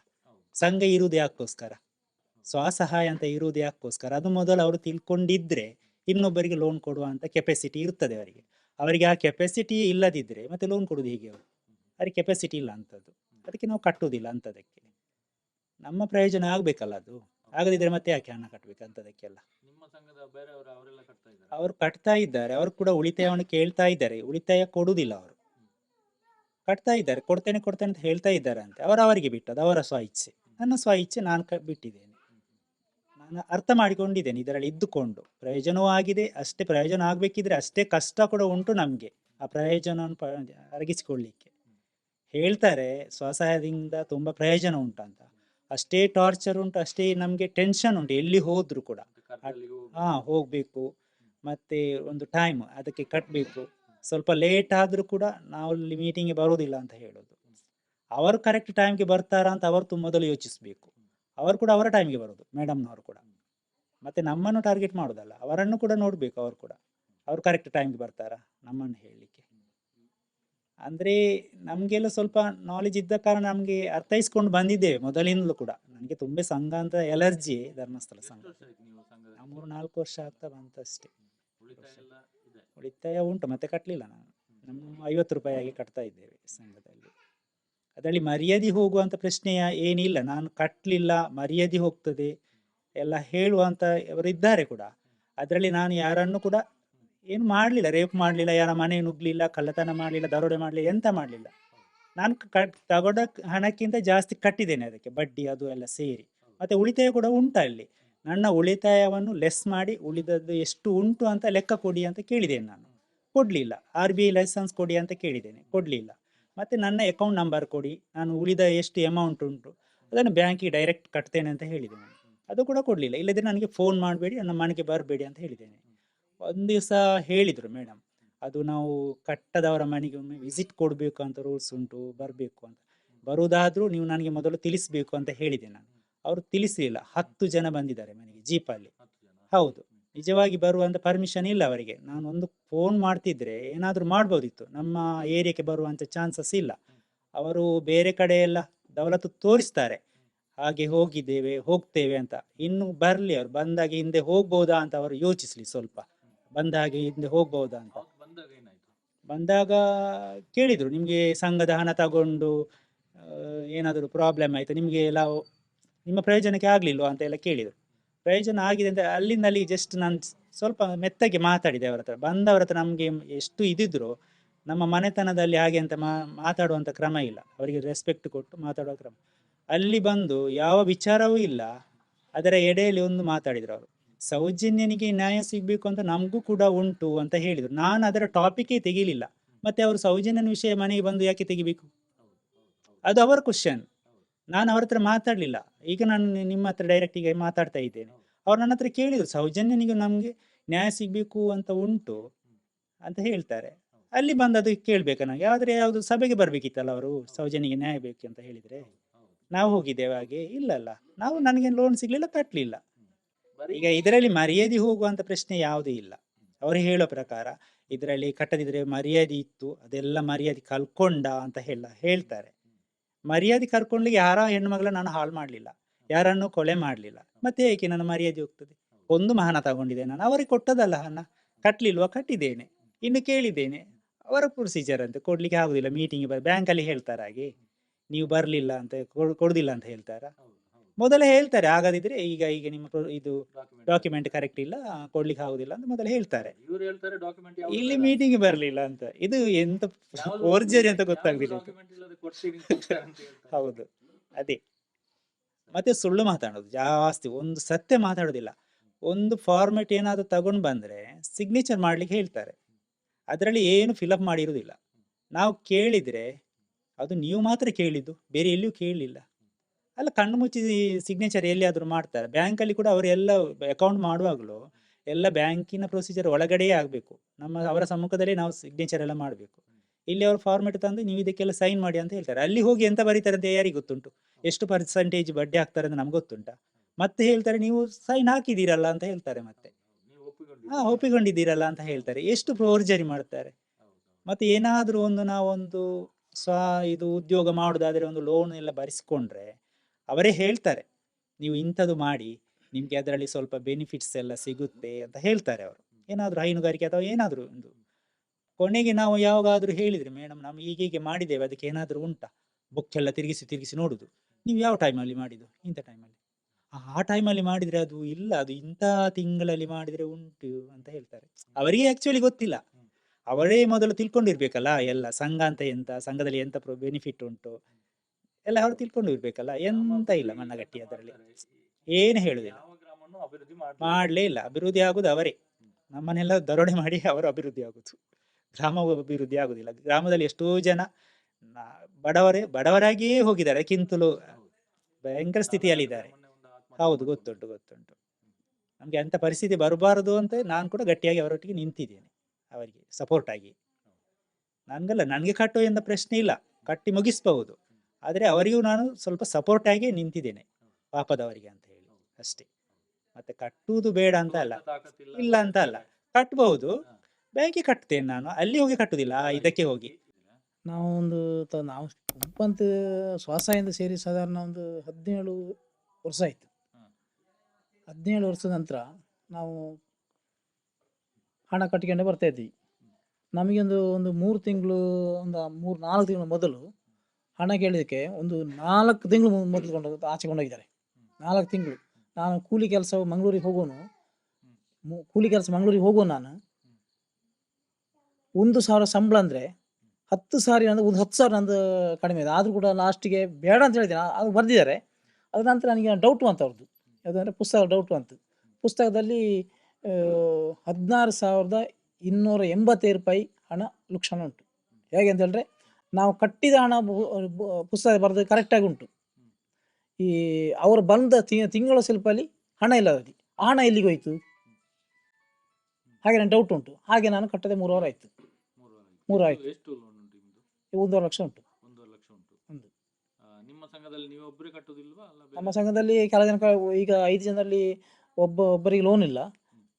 A: ಸಂಘ ಇರುವುದು ಯಾಕೋಸ್ಕರ? ಸ್ವಸಹಾಯ ಅಂತ ಇರುವುದು ಯಾಕೋಸ್ಕರ ಅದು ಮೊದಲು ಅವರು ತಿಳ್ಕೊಂಡಿದ್ರೆ ಇನ್ನೊಬ್ಬರಿಗೆ ಲೋನ್ ಕೊಡುವ ಅಂತ ಕೆಪಾಸಿಟಿ ಇರ್ತದೆ ಅವರಿಗೆ. ಅವರಿಗೆ ಆ ಕೆಪಾಸಿಟಿ ಇಲ್ಲದಿದ್ದರೆ ಮತ್ತೆ ಲೋನ್ ಕೊಡುವುದು ಹೀಗೆ ಅವರು? ಅವ್ರಿಗೆ ಕೆಪಾಸಿಟಿ ಇಲ್ಲ ಅಂತದ್ದು. ಅದಕ್ಕೆ ನಾವು ಕಟ್ಟುವುದಿಲ್ಲ ಅಂಥದಕ್ಕೆ ನಮ್ಮ ಪ್ರಯೋಜನ ಆಗಬೇಕಲ್ಲ ಅದು. ಆಗದಿದ್ರೆ ಮತ್ತೆ ಯಾಕೆ ಹಣ ಕಟ್ಟಬೇಕು
F: ಇದ್ದಾರೆ.
A: ಅವರು ಕಟ್ತಾ ಇದ್ದಾರೆ. ಅವರು ಕೂಡ ಉಳಿತಾಯವನ್ನು ಕೇಳ್ತಾ ಇದ್ದಾರೆ. ಉಳಿತಾಯ ಕೊಡುವುದಿಲ್ಲ ಅವರು. ಕಟ್ತಾ ಇದ್ದಾರೆ. ಕೊಡ್ತೇನೆ ಕೊಡ್ತೇನೆ ಅಂತ ಹೇಳ್ತಾ ಇದ್ದಾರೆ ಅಂತೆ ಅವರು ಅವರಿಗೆ ಬಿಟ್ಟದ್ದು ಅವರ ಸ್ವ ಇಚ್ಛೆ ನನ್ನ ಸ್ವ ಇಚ್ಛೆ ನಾನು ಕ ಬಿಟ್ಟಿದ್ದೇನೆ. ನಾನು ಅರ್ಥ ಮಾಡಿಕೊಂಡಿದ್ದೇನೆ ಇದರಲ್ಲಿ ಇದ್ದುಕೊಂಡು. ಪ್ರಯೋಜನವೂ ಆಗಿದೆ ಅಷ್ಟೇ ಪ್ರಯೋಜನ ಆಗಬೇಕಿದ್ರೆ ಅಷ್ಟೇ ಕಷ್ಟ ಕೂಡ ಉಂಟು ನಮಗೆ ಆ ಪ್ರಯೋಜನವನ್ನು ಪ ಅರಗಿಸಿಕೊಳ್ಳಿಕ್ಕೆ. ಹೇಳ್ತಾರೆ ಸ್ವಸಹಾಯದಿಂದ ತುಂಬ ಪ್ರಯೋಜನ ಉಂಟಂತ ಅಷ್ಟೇ ಟಾರ್ಚರ್ ಉಂಟು ಅಷ್ಟೇ ನಮಗೆ ಟೆನ್ಷನ್ ಉಂಟು ಎಲ್ಲಿ ಹೋದ್ರು ಕೂಡ. ಹಾ ಹೋಗ್ಬೇಕು. ಮತ್ತೆ ಒಂದು ಟೈಮ್ ಅದಕ್ಕೆ ಕಟ್ಟಬೇಕು ಸ್ವಲ್ಪ ಲೇಟ್ ಆದ್ರೂ ಕೂಡ ನಾವು ಅಲ್ಲಿ ಮೀಟಿಂಗ್ಗೆ ಬರೋದಿಲ್ಲ ಅಂತ ಹೇಳೋದು. ಅವರು ಕರೆಕ್ಟ್ ಟೈಮ್ಗೆ ಬರ್ತಾರಾ ಅಂತ ಅವರು ಮೊದಲು ಯೋಚಿಸಬೇಕು. ಅವರು ಕೂಡ ಅವರ ಟೈಮ್ಗೆ ಬರೋದು ಮೇಡಮ್ನವರು ಕೂಡ. ಮತ್ತೆ ನಮ್ಮನ್ನು ಟಾರ್ಗೆಟ್ ಮಾಡೋದಲ್ಲ ಅವರನ್ನು ಕೂಡ ನೋಡಬೇಕು ಅವರು ಕೂಡ. ಅವರು ಕರೆಕ್ಟ್ ಟೈಮ್ಗೆ ಬರ್ತಾರಾ? ನಮ್ಮನ್ನು ಹೇಳಲಿಕ್ಕೆ. ಅಂದರೆ ನಮಗೆಲ್ಲ ಸ್ವಲ್ಪ ನಾಲೆಜ್ ಇದ್ದ ಕಾರಣ ನಮಗೆ ಅರ್ಥೈಸ್ಕೊಂಡು ಬಂದಿದ್ದೇವೆ ಮೊದಲಿಂದಲೂ ಕೂಡ. ನನಗೆ ತುಂಬ ಸಂಘ ಅಂತ ಎಲರ್ಜಿ ಧರ್ಮಸ್ಥಳ ಸಂಘ. ಮೂರು ನಾಲ್ಕು ವರ್ಷ ಆಗ್ತಾ ಬಂತಷ್ಟೇ.
F: ಉಳಿತಾಯ
A: ಉಂಟು ಮತ್ತೆ ಕಟ್ಟಲಿಲ್ಲ ನಾನು. ನಮ್ಮ ಐವತ್ತು ರೂಪಾಯಿ ಆಗಿ ಕಟ್ತಾ ಇದ್ದೇವೆ ಸಂಘದಲ್ಲಿ. ಅದರಲ್ಲಿ ಮರ್ಯಾದೆ ಹೋಗುವಂತ ಪ್ರಶ್ನೆಯ ಏನಿಲ್ಲ. ನಾನು ಕಟ್ಟಲಿಲ್ಲ ಮರ್ಯಾದೆ ಹೋಗ್ತದೆ, ಎಲ್ಲ ಹೇಳುವಂತ ಇದ್ದಾರೆ ಕೂಡ. ಅದರಲ್ಲಿ ನಾನು ಯಾರನ್ನು ಕೂಡ ಏನು ಮಾಡಲಿಲ್ಲ. ರೇಪ್ ಮಾಡಲಿಲ್ಲ, ಯಾರ ಮನೆ ನುಗ್ಲಿಲ್ಲ, ಕಳ್ಳತನ ಮಾಡಲಿಲ್ಲ, ದರೋಡೆ ಮಾಡಲಿಲ್ಲ, ಎಂತ ಮಾಡಲಿಲ್ಲ. ನಾನು ಕಟ್ ತಗೊಂಡ ಹಣಕ್ಕಿಂತ ಜಾಸ್ತಿ ಕಟ್ಟಿದ್ದೇನೆ ಅದಕ್ಕೆ. ಬಡ್ಡಿ ಅದು ಎಲ್ಲ ಸೇರಿ. ಮತ್ತೆ ಉಳಿತಾಯ ಕೂಡ ಉಂಟು ಅಲ್ಲಿ. ನನ್ನ ಉಳಿತಾಯವನ್ನು ಲೆಸ್ ಮಾಡಿ ಉಳಿದದ್ದು ಎಷ್ಟು ಉಂಟು ಅಂತ ಲೆಕ್ಕ ಕೊಡಿ ಅಂತ ಕೇಳಿದ್ದೇನೆ ನಾನು. ಕೊಡಲಿಲ್ಲ. ಆರ್ ಬಿ ಐ ಲೈಸೆನ್ಸ್ ಕೊಡಿ ಅಂತ ಕೇಳಿದ್ದೇನೆ. ಕೊಡಲಿಲ್ಲ. ಮತ್ತು ನನ್ನ ಅಕೌಂಟ್ ನಂಬರ್ ಕೊಡಿ. ನಾನು ಉಳಿದ ಎಷ್ಟು ಅಮೌಂಟ್ ಉಂಟು. ಅದನ್ನು ಬ್ಯಾಂಕಿಗೆ ಡೈರೆಕ್ಟ್ ಕಟ್ತೇನೆ ಅಂತ ಹೇಳಿದೆ ನಾನು. ಅದು ಕೂಡ ಕೊಡಲಿಲ್ಲ. ಇಲ್ಲದ್ರೆ ನನಗೆ ಫೋನ್ ಮಾಡಬೇಡಿ ನನ್ನ ಮನೆಗೆ ಬರಬೇಡಿ ಅಂತ ಹೇಳಿದ್ದೇನೆ. ಒಂದು ದಿವಸ ಹೇಳಿದರು ಮೇಡಮ್ ಅದು ನಾವು ಕಟ್ಟದವರ ಮನೆಗೆ ಒಮ್ಮೆ ವಿಸಿಟ್ ಕೊಡಬೇಕು ಅಂತ ರೂಲ್ಸ್ ಉಂಟು ಬರಬೇಕು ಅಂತ. ಬರುವುದಾದರೂ ನೀವು ನನಗೆ ಮೊದಲು ತಿಳಿಸಬೇಕು ಅಂತ ಹೇಳಿದೆ ನಾನು. ಅವರು ತಿಳಿಸಲಿಲ್ಲ. ಹತ್ತು ಜನ ಬಂದಿದ್ದಾರೆ ಮನೆಗೆ ಜೀಪಲ್ಲಿ ಹೌದು. ನಿಜವಾಗಿ ಬರುವಂತ ಪರ್ಮಿಷನ್ ಇಲ್ಲ ಅವರಿಗೆ. ನಾನು ಒಂದು ಫೋನ್ ಮಾಡ್ತಿದ್ರೆ ಏನಾದರೂ ಮಾಡ್ಬೋದಿತ್ತು. ನಮ್ಮ ಏರಿಯಾಕ್ಕೆ ಬರುವಂಥ ಚಾನ್ಸಸ್ ಇಲ್ಲ. ಅವರು ಬೇರೆ ಕಡೆ ಎಲ್ಲ ದೌಲತ್ತು ತೋರಿಸ್ತಾರೆ. ಹಾಗೆ ಹೋಗಿದ್ದೇವೆ ಹೋಗ್ತೇವೆ ಅಂತ. ಇನ್ನು ಬರಲಿ ಅವರು. ಬಂದಾಗ ಹಿಂದೆ ಹೋಗ್ಬೋದಾ ಅಂತ ಅವರು ಯೋಚಿಸ್ಲಿ ಸ್ವಲ್ಪ. ಬಂದಾಗ ಹಿಂದೆ ಹೋಗ್ಬೋದಾ ಅಂತ. ಬಂದಾಗ ಕೇಳಿದರು. ನಿಮಗೆ ಸಂಘದ ಹಣ ತಗೊಂಡು ಏನಾದರೂ ಪ್ರಾಬ್ಲಮ್ ಆಯಿತು? ನಿಮಗೆ ಎಲ್ಲ ನಿಮ್ಮ ಪ್ರಯೋಜನಕ್ಕೆ ಆಗಲಿಲ್ವಾ ಅಂತ ಎಲ್ಲ ಕೇಳಿದರು. ಪ್ರಯೋಜನ ಆಗಿದೆ ಅಂತ ಅಲ್ಲಿಂದ ಅಲ್ಲಿ ಜಸ್ಟ್ ನಾನು ಸ್ವಲ್ಪ ಮೆತ್ತಗೆ ಮಾತಾಡಿದೆ ಅವರ ಹತ್ರ. ಬಂದವರ ಹತ್ರ ನಮಗೆ ಎಷ್ಟು ಇದಿದ್ರು ನಮ್ಮ ಮನೆತನದಲ್ಲಿ ಹಾಗೆ ಅಂತ ಮಾ ಮಾತಾಡುವಂಥ ಕ್ರಮ ಇಲ್ಲ. ಅವರಿಗೆ ರೆಸ್ಪೆಕ್ಟ್ ಕೊಟ್ಟು ಮಾತಾಡುವ ಕ್ರಮ. ಅಲ್ಲಿ ಬಂದು ಯಾವ ವಿಚಾರವೂ ಇಲ್ಲ. ಅದರ ಎಡೆಯಲ್ಲಿ ಒಂದು ಮಾತಾಡಿದ್ರು ಅವರು. ಸೌಜನ್ಯನಿಗೆ ನ್ಯಾಯ ಸಿಗಬೇಕು ಅಂತ ನಮಗೂ ಕೂಡ ಉಂಟು ಅಂತ ಹೇಳಿದರು. ನಾನು ಅದರ ಟಾಪಿಕೇ ತೆಗಿಲಿಲ್ಲ. ಮತ್ತೆ ಅವರು ಸೌಜನ್ಯನ ವಿಷಯ ಮನೆಗೆ ಬಂದು ಯಾಕೆ ತೆಗಿಬೇಕು? ಅದು ಅವರ ಕ್ವಶನ್ ನಾನು ಅವ್ರ ಹತ್ರ ಮಾತಾಡಲಿಲ್ಲ. ಈಗ ನಾನು ನಿಮ್ಮ ಹತ್ರ ಡೈರೆಕ್ಟ್ ಈಗ ಮಾತಾಡ್ತಾ ಇದ್ದೇನೆ. ಅವ್ರು ನನ್ನ ಹತ್ರ ಕೇಳಿದ್ರು, ಸೌಜನ್ಯನಿಗೆ ನಮಗೆ ನ್ಯಾಯ ಸಿಗಬೇಕು ಅಂತ ಉಂಟು ಅಂತ ಹೇಳ್ತಾರೆ. ಅಲ್ಲಿ ಬಂದು ಅದು ಕೇಳಬೇಕು ನನಗೆ. ಆದರೆ ಯಾವುದು ಸಭೆಗೆ ಬರಬೇಕಿತ್ತಲ್ಲ ಅವರು, ಸೌಜನ್ಯಗೆ ನ್ಯಾಯ ಬೇಕು ಅಂತ ಹೇಳಿದರೆ? ನಾವು ಹೋಗಿದ್ದೇವೆ ಹಾಗೆ. ಇಲ್ಲಲ್ಲ, ನಾವು ನನಗೆ ಲೋನ್ ಸಿಗಲಿಲ್ಲ ಕಟ್ಟಲಿಲ್ಲ ಈಗ ಇದರಲ್ಲಿ ಮರ್ಯಾದೆ ಹೋಗುವಂಥ ಪ್ರಶ್ನೆ ಯಾವುದೂ ಇಲ್ಲ. ಅವರು ಹೇಳೋ ಪ್ರಕಾರ, ಇದರಲ್ಲಿ ಕಟ್ಟದಿದ್ರೆ ಮರ್ಯಾದೆ ಇತ್ತು, ಅದೆಲ್ಲ ಮರ್ಯಾದೆ ಕಲ್ಕೊಂಡ ಅಂತ ಹೇಳ, ಹೇಳ್ತಾರೆ. ಮರ್ಯಾದೆ ಕರ್ಕೊಂಡ್ಲಿಕ್ಕೆ ಯಾರ ಹೆಣ್ಮಗಳ ನಾನು ಹಾಳು ಮಾಡಲಿಲ್ಲ. ಯಾರನ್ನು ಕೊಲೆ ಮಾಡಲಿಲ್ಲ. ಮತ್ತೆ ಏಕೆ ನನ್ನ ಮರ್ಯಾದೆ ಹೋಗ್ತದೆ? ಒಂದು ಮಹನ ತಗೊಂಡಿದೆ ನಾನು. ಅವರಿಗೆ ಕೊಟ್ಟದಲ್ಲ ಹಣ ಕಟ್ಟಲಿಲ್ವಾ ಕಟ್ಟಿದ್ದೇನೆ. ಇನ್ನು ಕೇಳಿದ್ದೇನೆ. ಅವರ ಪ್ರೊಸೀಜರ್ ಅಂತ ಕೊಡ್ಲಿಕ್ಕೆ ಆಗುದಿಲ್ಲ. ಮೀಟಿಂಗ್ ಬ್ಯಾಂಕಲ್ಲಿ ಹೇಳ್ತಾರೆ ಹಾಗೆ ನೀವು ಬರಲಿಲ್ಲ ಅಂತ, ಕೊಡ್- ಕೊಡುದಿಲ್ಲ ಅಂತ ಹೇಳ್ತಾರಾ? ಮೊದಲೇ ಹೇಳ್ತಾರೆ ಆಗದಿದ್ರೆ ಈಗ ಈಗ ನಿಮ್ಮ pro- ಇದು ಡಾಕ್ಯುಮೆಂಟ್ ಕರೆಕ್ಟ್ ಇಲ್ಲ ಕೊಡ್ಲಿಕ್ಕೆ ಆಗುದಿಲ್ಲ ಅಂತ ಮೊದಲೇ ಹೇಳ್ತಾರೆ.
F: ಇವರು ಹೇಳ್ತಾರೆ ಡಾಕ್ಯುಮೆಂಟ್
A: ಇಲ್ಲಿ ಮೀಟಿಂಗ್ ಬರಲಿಲ್ಲ ಅಂತ. ಇದು ಎಂತ ಓರ್ಜರಿ ಅಂತ ಗೊತ್ತಾಗ್ಲಿಲ್ಲ ಹೌದು ಅದೇ. ಮತ್ತೆ ಸುಳ್ಳು ಮಾತಾಡೋದು ಜಾಸ್ತಿ ಒಂದು ಸತ್ಯ ಮಾತಾಡೋದಿಲ್ಲ. ಒಂದು ಫಾರ್ಮೆಟ್ ಏನಾದರೂ ತಗೊಂಡು ಬಂದರೆ ಸಿಗ್ನೇಚರ್ ಮಾಡ್ಲಿಕ್ಕೆ ಹೇಳ್ತಾರೆ. ಅದರಲ್ಲಿ ಏನು ಫಿಲಪ್ ಮಾಡಿರುವುದಿಲ್ಲ ನಾವು ಕೇಳಿದ್ರೆ ಅದು ನೀವು ಮಾತ್ರ ಕೇಳಿದ್ದು ಬೇರೆ ಎಲ್ಲಿಯೂ ಕೇಳಲಿಲ್ಲ. ಅಲ್ಲ ಕಣ್ಣು ಮುಚ್ಚಿ ಸಿಗ್ನೇಚರ್ ಎಲ್ಲಿಯಾದರೂ ಮಾಡ್ತಾರೆ. ಬ್ಯಾಂಕಲ್ಲಿ ಕೂಡ ಅವರೆಲ್ಲ ಅಕೌಂಟ್ ಮಾಡುವಾಗಲೂ ಎಲ್ಲ ಬ್ಯಾಂಕಿನ ಪ್ರೊಸೀಜರ್ ಒಳಗಡೆಯೇ ಆಗಬೇಕು. ನಮ್ಮ ಅವರ ಸಮ್ಮುಖದಲ್ಲಿ ನಾವು ಸಿಗ್ನೇಚರ್ ಎಲ್ಲ ಮಾಡಬೇಕು. ಇಲ್ಲಿ ಅವರು ಫಾರ್ಮೆಟ್ ತಂದು ನೀವು ಇದಕ್ಕೆಲ್ಲ ಸೈನ್ ಮಾಡಿ ಅಂತ ಹೇಳ್ತಾರೆ. ಅಲ್ಲಿ ಹೋಗಿ ಎಂತ ಬರೀತಾರೆ ಅಂತ ಯಾರಿಗೆ ಗೊತ್ತುಂಟು? ಎಷ್ಟು ಪರ್ಸೆಂಟೇಜ್ ಬಡ್ಡಿ ಹಾಕ್ತಾರೆ ಅಂತ ನಮ್ಗೆ ಗೊತ್ತುಂಟ? ಮತ್ತೆ ಹೇಳ್ತಾರೆ ನೀವು ಸೈನ್ ಹಾಕಿದ್ದೀರಲ್ಲ ಅಂತ ಹೇಳ್ತಾರೆ ಮತ್ತೆ. ಹಾ, ಒಪ್ಪಿಕೊಂಡಿದ್ದೀರಲ್ಲ ಅಂತ ಹೇಳ್ತಾರೆ. ಎಷ್ಟು ಫೋರ್ಜರಿ ಮಾಡ್ತಾರೆ? ಮತ್ತೆ ಏನಾದರೂ ಒಂದು ನಾವೊಂದು ಸ್ವ ಇದು ಉದ್ಯೋಗ ಮಾಡೋದಾದ್ರೆ ಒಂದು ಲೋನ್ ಎಲ್ಲ ಬರೆಸ್ಕೊಂಡ್ರೆ ಅವರೇ ಹೇಳ್ತಾರೆ, ನೀವು ಇಂಥದ್ದು ಮಾಡಿ, ನಿಮಗೆ ಅದರಲ್ಲಿ ಸ್ವಲ್ಪ ಬೆನಿಫಿಟ್ಸ್ ಎಲ್ಲ ಸಿಗುತ್ತೆ ಅಂತ ಹೇಳ್ತಾರೆ ಅವರು. ಏನಾದರೂ ಹೈನುಗಾರಿಕೆ ಅಥವಾ ಏನಾದರೂ ಒಂದು. ಕೊನೆಗೆ ನಾವು ಯಾವಾಗಾದರೂ ಹೇಳಿದರೆ ಮೇಡಮ್ ನಾವು ಹೀಗೀಗೆ ಮಾಡಿದ್ದೇವೆ, ಅದಕ್ಕೆ ಏನಾದರೂ ಉಂಟಾ? ಬುಕ್ ಎಲ್ಲ ತಿರುಗಿಸಿ ತಿರುಗಿಸಿ ನೋಡುದು. ನೀವು ಯಾವ ಟೈಮಲ್ಲಿ ಮಾಡಿದ್ದು? ಇಂಥ ಟೈಮಲ್ಲಿ ಆ ಟೈಮಲ್ಲಿ ಮಾಡಿದರೆ ಅದು ಇಲ್ಲ, ಅದು ಇಂಥ ತಿಂಗಳಲ್ಲಿ ಮಾಡಿದರೆ ಉಂಟು ಅಂತ ಹೇಳ್ತಾರೆ. ಅವರಿಗೆ ಆ್ಯಕ್ಚುಲಿ ಗೊತ್ತಿಲ್ಲ. ಅವರೇ ಮೊದಲು ತಿಳ್ಕೊಂಡಿರ್ಬೇಕಲ್ಲ, ಎಲ್ಲ ಸಂಘ ಅಂತ ಎಂತ, ಸಂಘದಲ್ಲಿ ಎಂತ ಬೆನಿಫಿಟ್ ಉಂಟು? ಎಲ್ಲ ಅವರು ತಿಳ್ಕೊಂಡು ಇರ್ಬೇಕಲ್ಲ ಎಂತ ಇಲ್ಲ ಮಣ್ಣಗಟ್ಟಿ ಅದರಲ್ಲಿ. ಏನು ಹೇಳುದಿಲ್ಲ. ಮಾಡ್ಲೇ ಇಲ್ಲ. ಅಭಿವೃದ್ಧಿ ಆಗುದು ಅವರೇ. ನಮ್ಮನ್ನೆಲ್ಲ ದರೋಡೆ ಮಾಡಿ ಅವರು ಅಭಿವೃದ್ಧಿ ಆಗುದು ಗ್ರಾಮ ಅಭಿವೃದ್ಧಿ ಆಗುದಿಲ್ಲ ಗ್ರಾಮದಲ್ಲಿ ಎಷ್ಟೋ ಜನ ಬಡವರೇ ಬಡವರಾಗಿಯೇ ಹೋಗಿದ್ದಾರೆ. ಕಿಂತಲೂ ಭಯಂಕರ ಸ್ಥಿತಿಯಲ್ಲಿದ್ದಾರೆ. ಹೌದು ಗೊತ್ತುಂಟು ಗೊತ್ತುಂಟು. ನಮಗೆ ಅಂತ ಪರಿಸ್ಥಿತಿ ಬರಬಾರದು ಅಂತ ನಾನು ಕೂಡ ಗಟ್ಟಿಯಾಗಿ ಅವರೊಟ್ಟಿಗೆ ನಿಂತಿದ್ದೇನೆ. ಅವರಿಗೆ ಸಪೋರ್ಟ್ ಆಗಿ. ನನಗಲ್ಲ ನನಗೆ ಕಟ್ಟೋ ಎಂದ ಪ್ರಶ್ನೆ ಇಲ್ಲ. ಕಟ್ಟಿ ಮುಗಿಸ್ಬಹುದು. ಆದರೆ ಅವರಿಗೂ ನಾನು ಸ್ವಲ್ಪ ಸಪೋರ್ಟ್ ಆಗಿ ನಿಂತಿದ್ದೇನೆ ಪಾಪದವರಿಗೆ ಅಂತ ಹೇಳಿ. ಅಷ್ಟೇ. ಮತ್ತೆ ಕಟ್ಟುವುದು ಬೇಡ ಅಂತ ಅಲ್ಲ. ಇಲ್ಲ ಅಂತ ಅಲ್ಲ. ಕಟ್ಟಬಹುದು ಬ್ಯಾಂಕಿಗೆ ಕಟ್ತೇನೆ ನಾನು. ಅಲ್ಲಿ ಹೋಗಿ ಕಟ್ಟುದಿಲ್ಲ. ಆ, ಇದಕ್ಕೆ ಹೋಗಿ.
D: ನಾವು ಒಂದು ತ ನಾವು ಗುಂಪಂತ ಸ್ವಸಹಾಯದಿಂದ ಸೇರಿ ಸಾಧಾರಣ ಒಂದು ಹದಿನೇಳು ವರ್ಷ ಆಯ್ತು. ಹದಿನೇಳು ವರ್ಷದ ನಂತರ ನಾವು ಹಣ ಕಟ್ಟಿಕೊಂಡೆ ಬರ್ತಾ ಇದ್ವಿ. ನಮಗೆ ಒಂದು ಒಂದು ಮೂರು ತಿಂಗಳು ಒಂದು ಮೂರು ನಾಲ್ಕು ತಿಂಗಳು ಮೊದಲು ಹಣ ಕೇಳಿದಕ್ಕೆ ಒಂದು ನಾಲ್ಕು ತಿಂಗಳು ಮೊದಲು ಕೊಂಡು ಆಚೆ ಕೊಂಡೋಗಿದ್ದಾರೆ ನಾಲ್ಕು ತಿಂಗಳು. ನಾನು ಕೂಲಿ ಕೆಲಸ ಮಂಗಳೂರಿಗೆ ಹೋಗೋನು ಕೂಲಿ ಕೆಲಸ ಮಂಗಳೂರಿಗೆ ಹೋಗೋನು ನಾನು. ಒಂದು ಸಾವಿರ ಸಂಬಳ ಅಂದರೆ ಹತ್ತು ಸಾರಿ ನಂದು, ಒಂದು ಹತ್ತು ಸಾವಿರ ನಂದು ಕಡಿಮೆ ಇದೆ. ಆದರೂ ಕೂಡ ಲಾಸ್ಟಿಗೆ ಬೇಡ ಅಂತ ಹೇಳಿದ್ದೀನಿ ಆ- ಅದು ಬರೆದಿದ್ದಾರೆ. ಅದ ನಂತರ ನನಗೆ ಡೌಟ್ ಅಂತ ಅವ್ರದ್ದು ಯಾವುದಂದ್ರೆ ಪುಸ್ತಕ ಡೌಟ್ ಅಂತ ಪುಸ್ತಕದಲ್ಲಿ ಹದಿನಾರು ಸಾವಿರದ ಇನ್ನೂರ ಎಂಬತ್ತೈದು ರೂಪಾಯಿ ಹಣ ಲುಕ್ಷಣ ಉಂಟು. ಹೇಗೆ ಅಂತ ಹೇಳಿದ್ರೆ ನಾವು ಕಟ್ಟಿದ ಹಣ ಪುಸ್ತಕ ಬರೆದು ಕರೆಕ್ಟಾಗಿ ಉಂಟು. ಈ ಅವರು ಬಂದ ತಿಂಗಳ ತಿಂಗಳ ಸ್ವಲ್ಪಲ್ಲಿ ಹಣ ಇಲ್ಲ ಅದರಲ್ಲಿ ಆ ಹಣ ಎಲ್ಲಿಗೆ ಹೋಯ್ತು? ಹಾಗೆ ನನಗೆ ಡೌಟ್ ಉಂಟು. ಹಾಗೆ ನಾನು ಕಟ್ಟದೆ ಮೂರು ವಾರ ಆಯಿತು. ಮೂರು ಆಯ್ತು. ಒಂದೂವರೆ ಲಕ್ಷ ಉಂಟು. ಒಂದು.
F: ನಿಮ್ಮ ಸಂಘದಲ್ಲಿ ನೀವು ಒಬ್ಬರೇ ಕಟ್ಟುದಿಲ್ವಾ ಅಲ್ಲ
D: ನಮ್ಮ ಸಂಘದಲ್ಲಿ ಕೆಲ ಜನ ಈಗ ಐದು ಜನರಲ್ಲಿ ಒಬ್ಬ ಒಬ್ಬರಿಗೆ ಲೋನ್ ಇಲ್ಲ.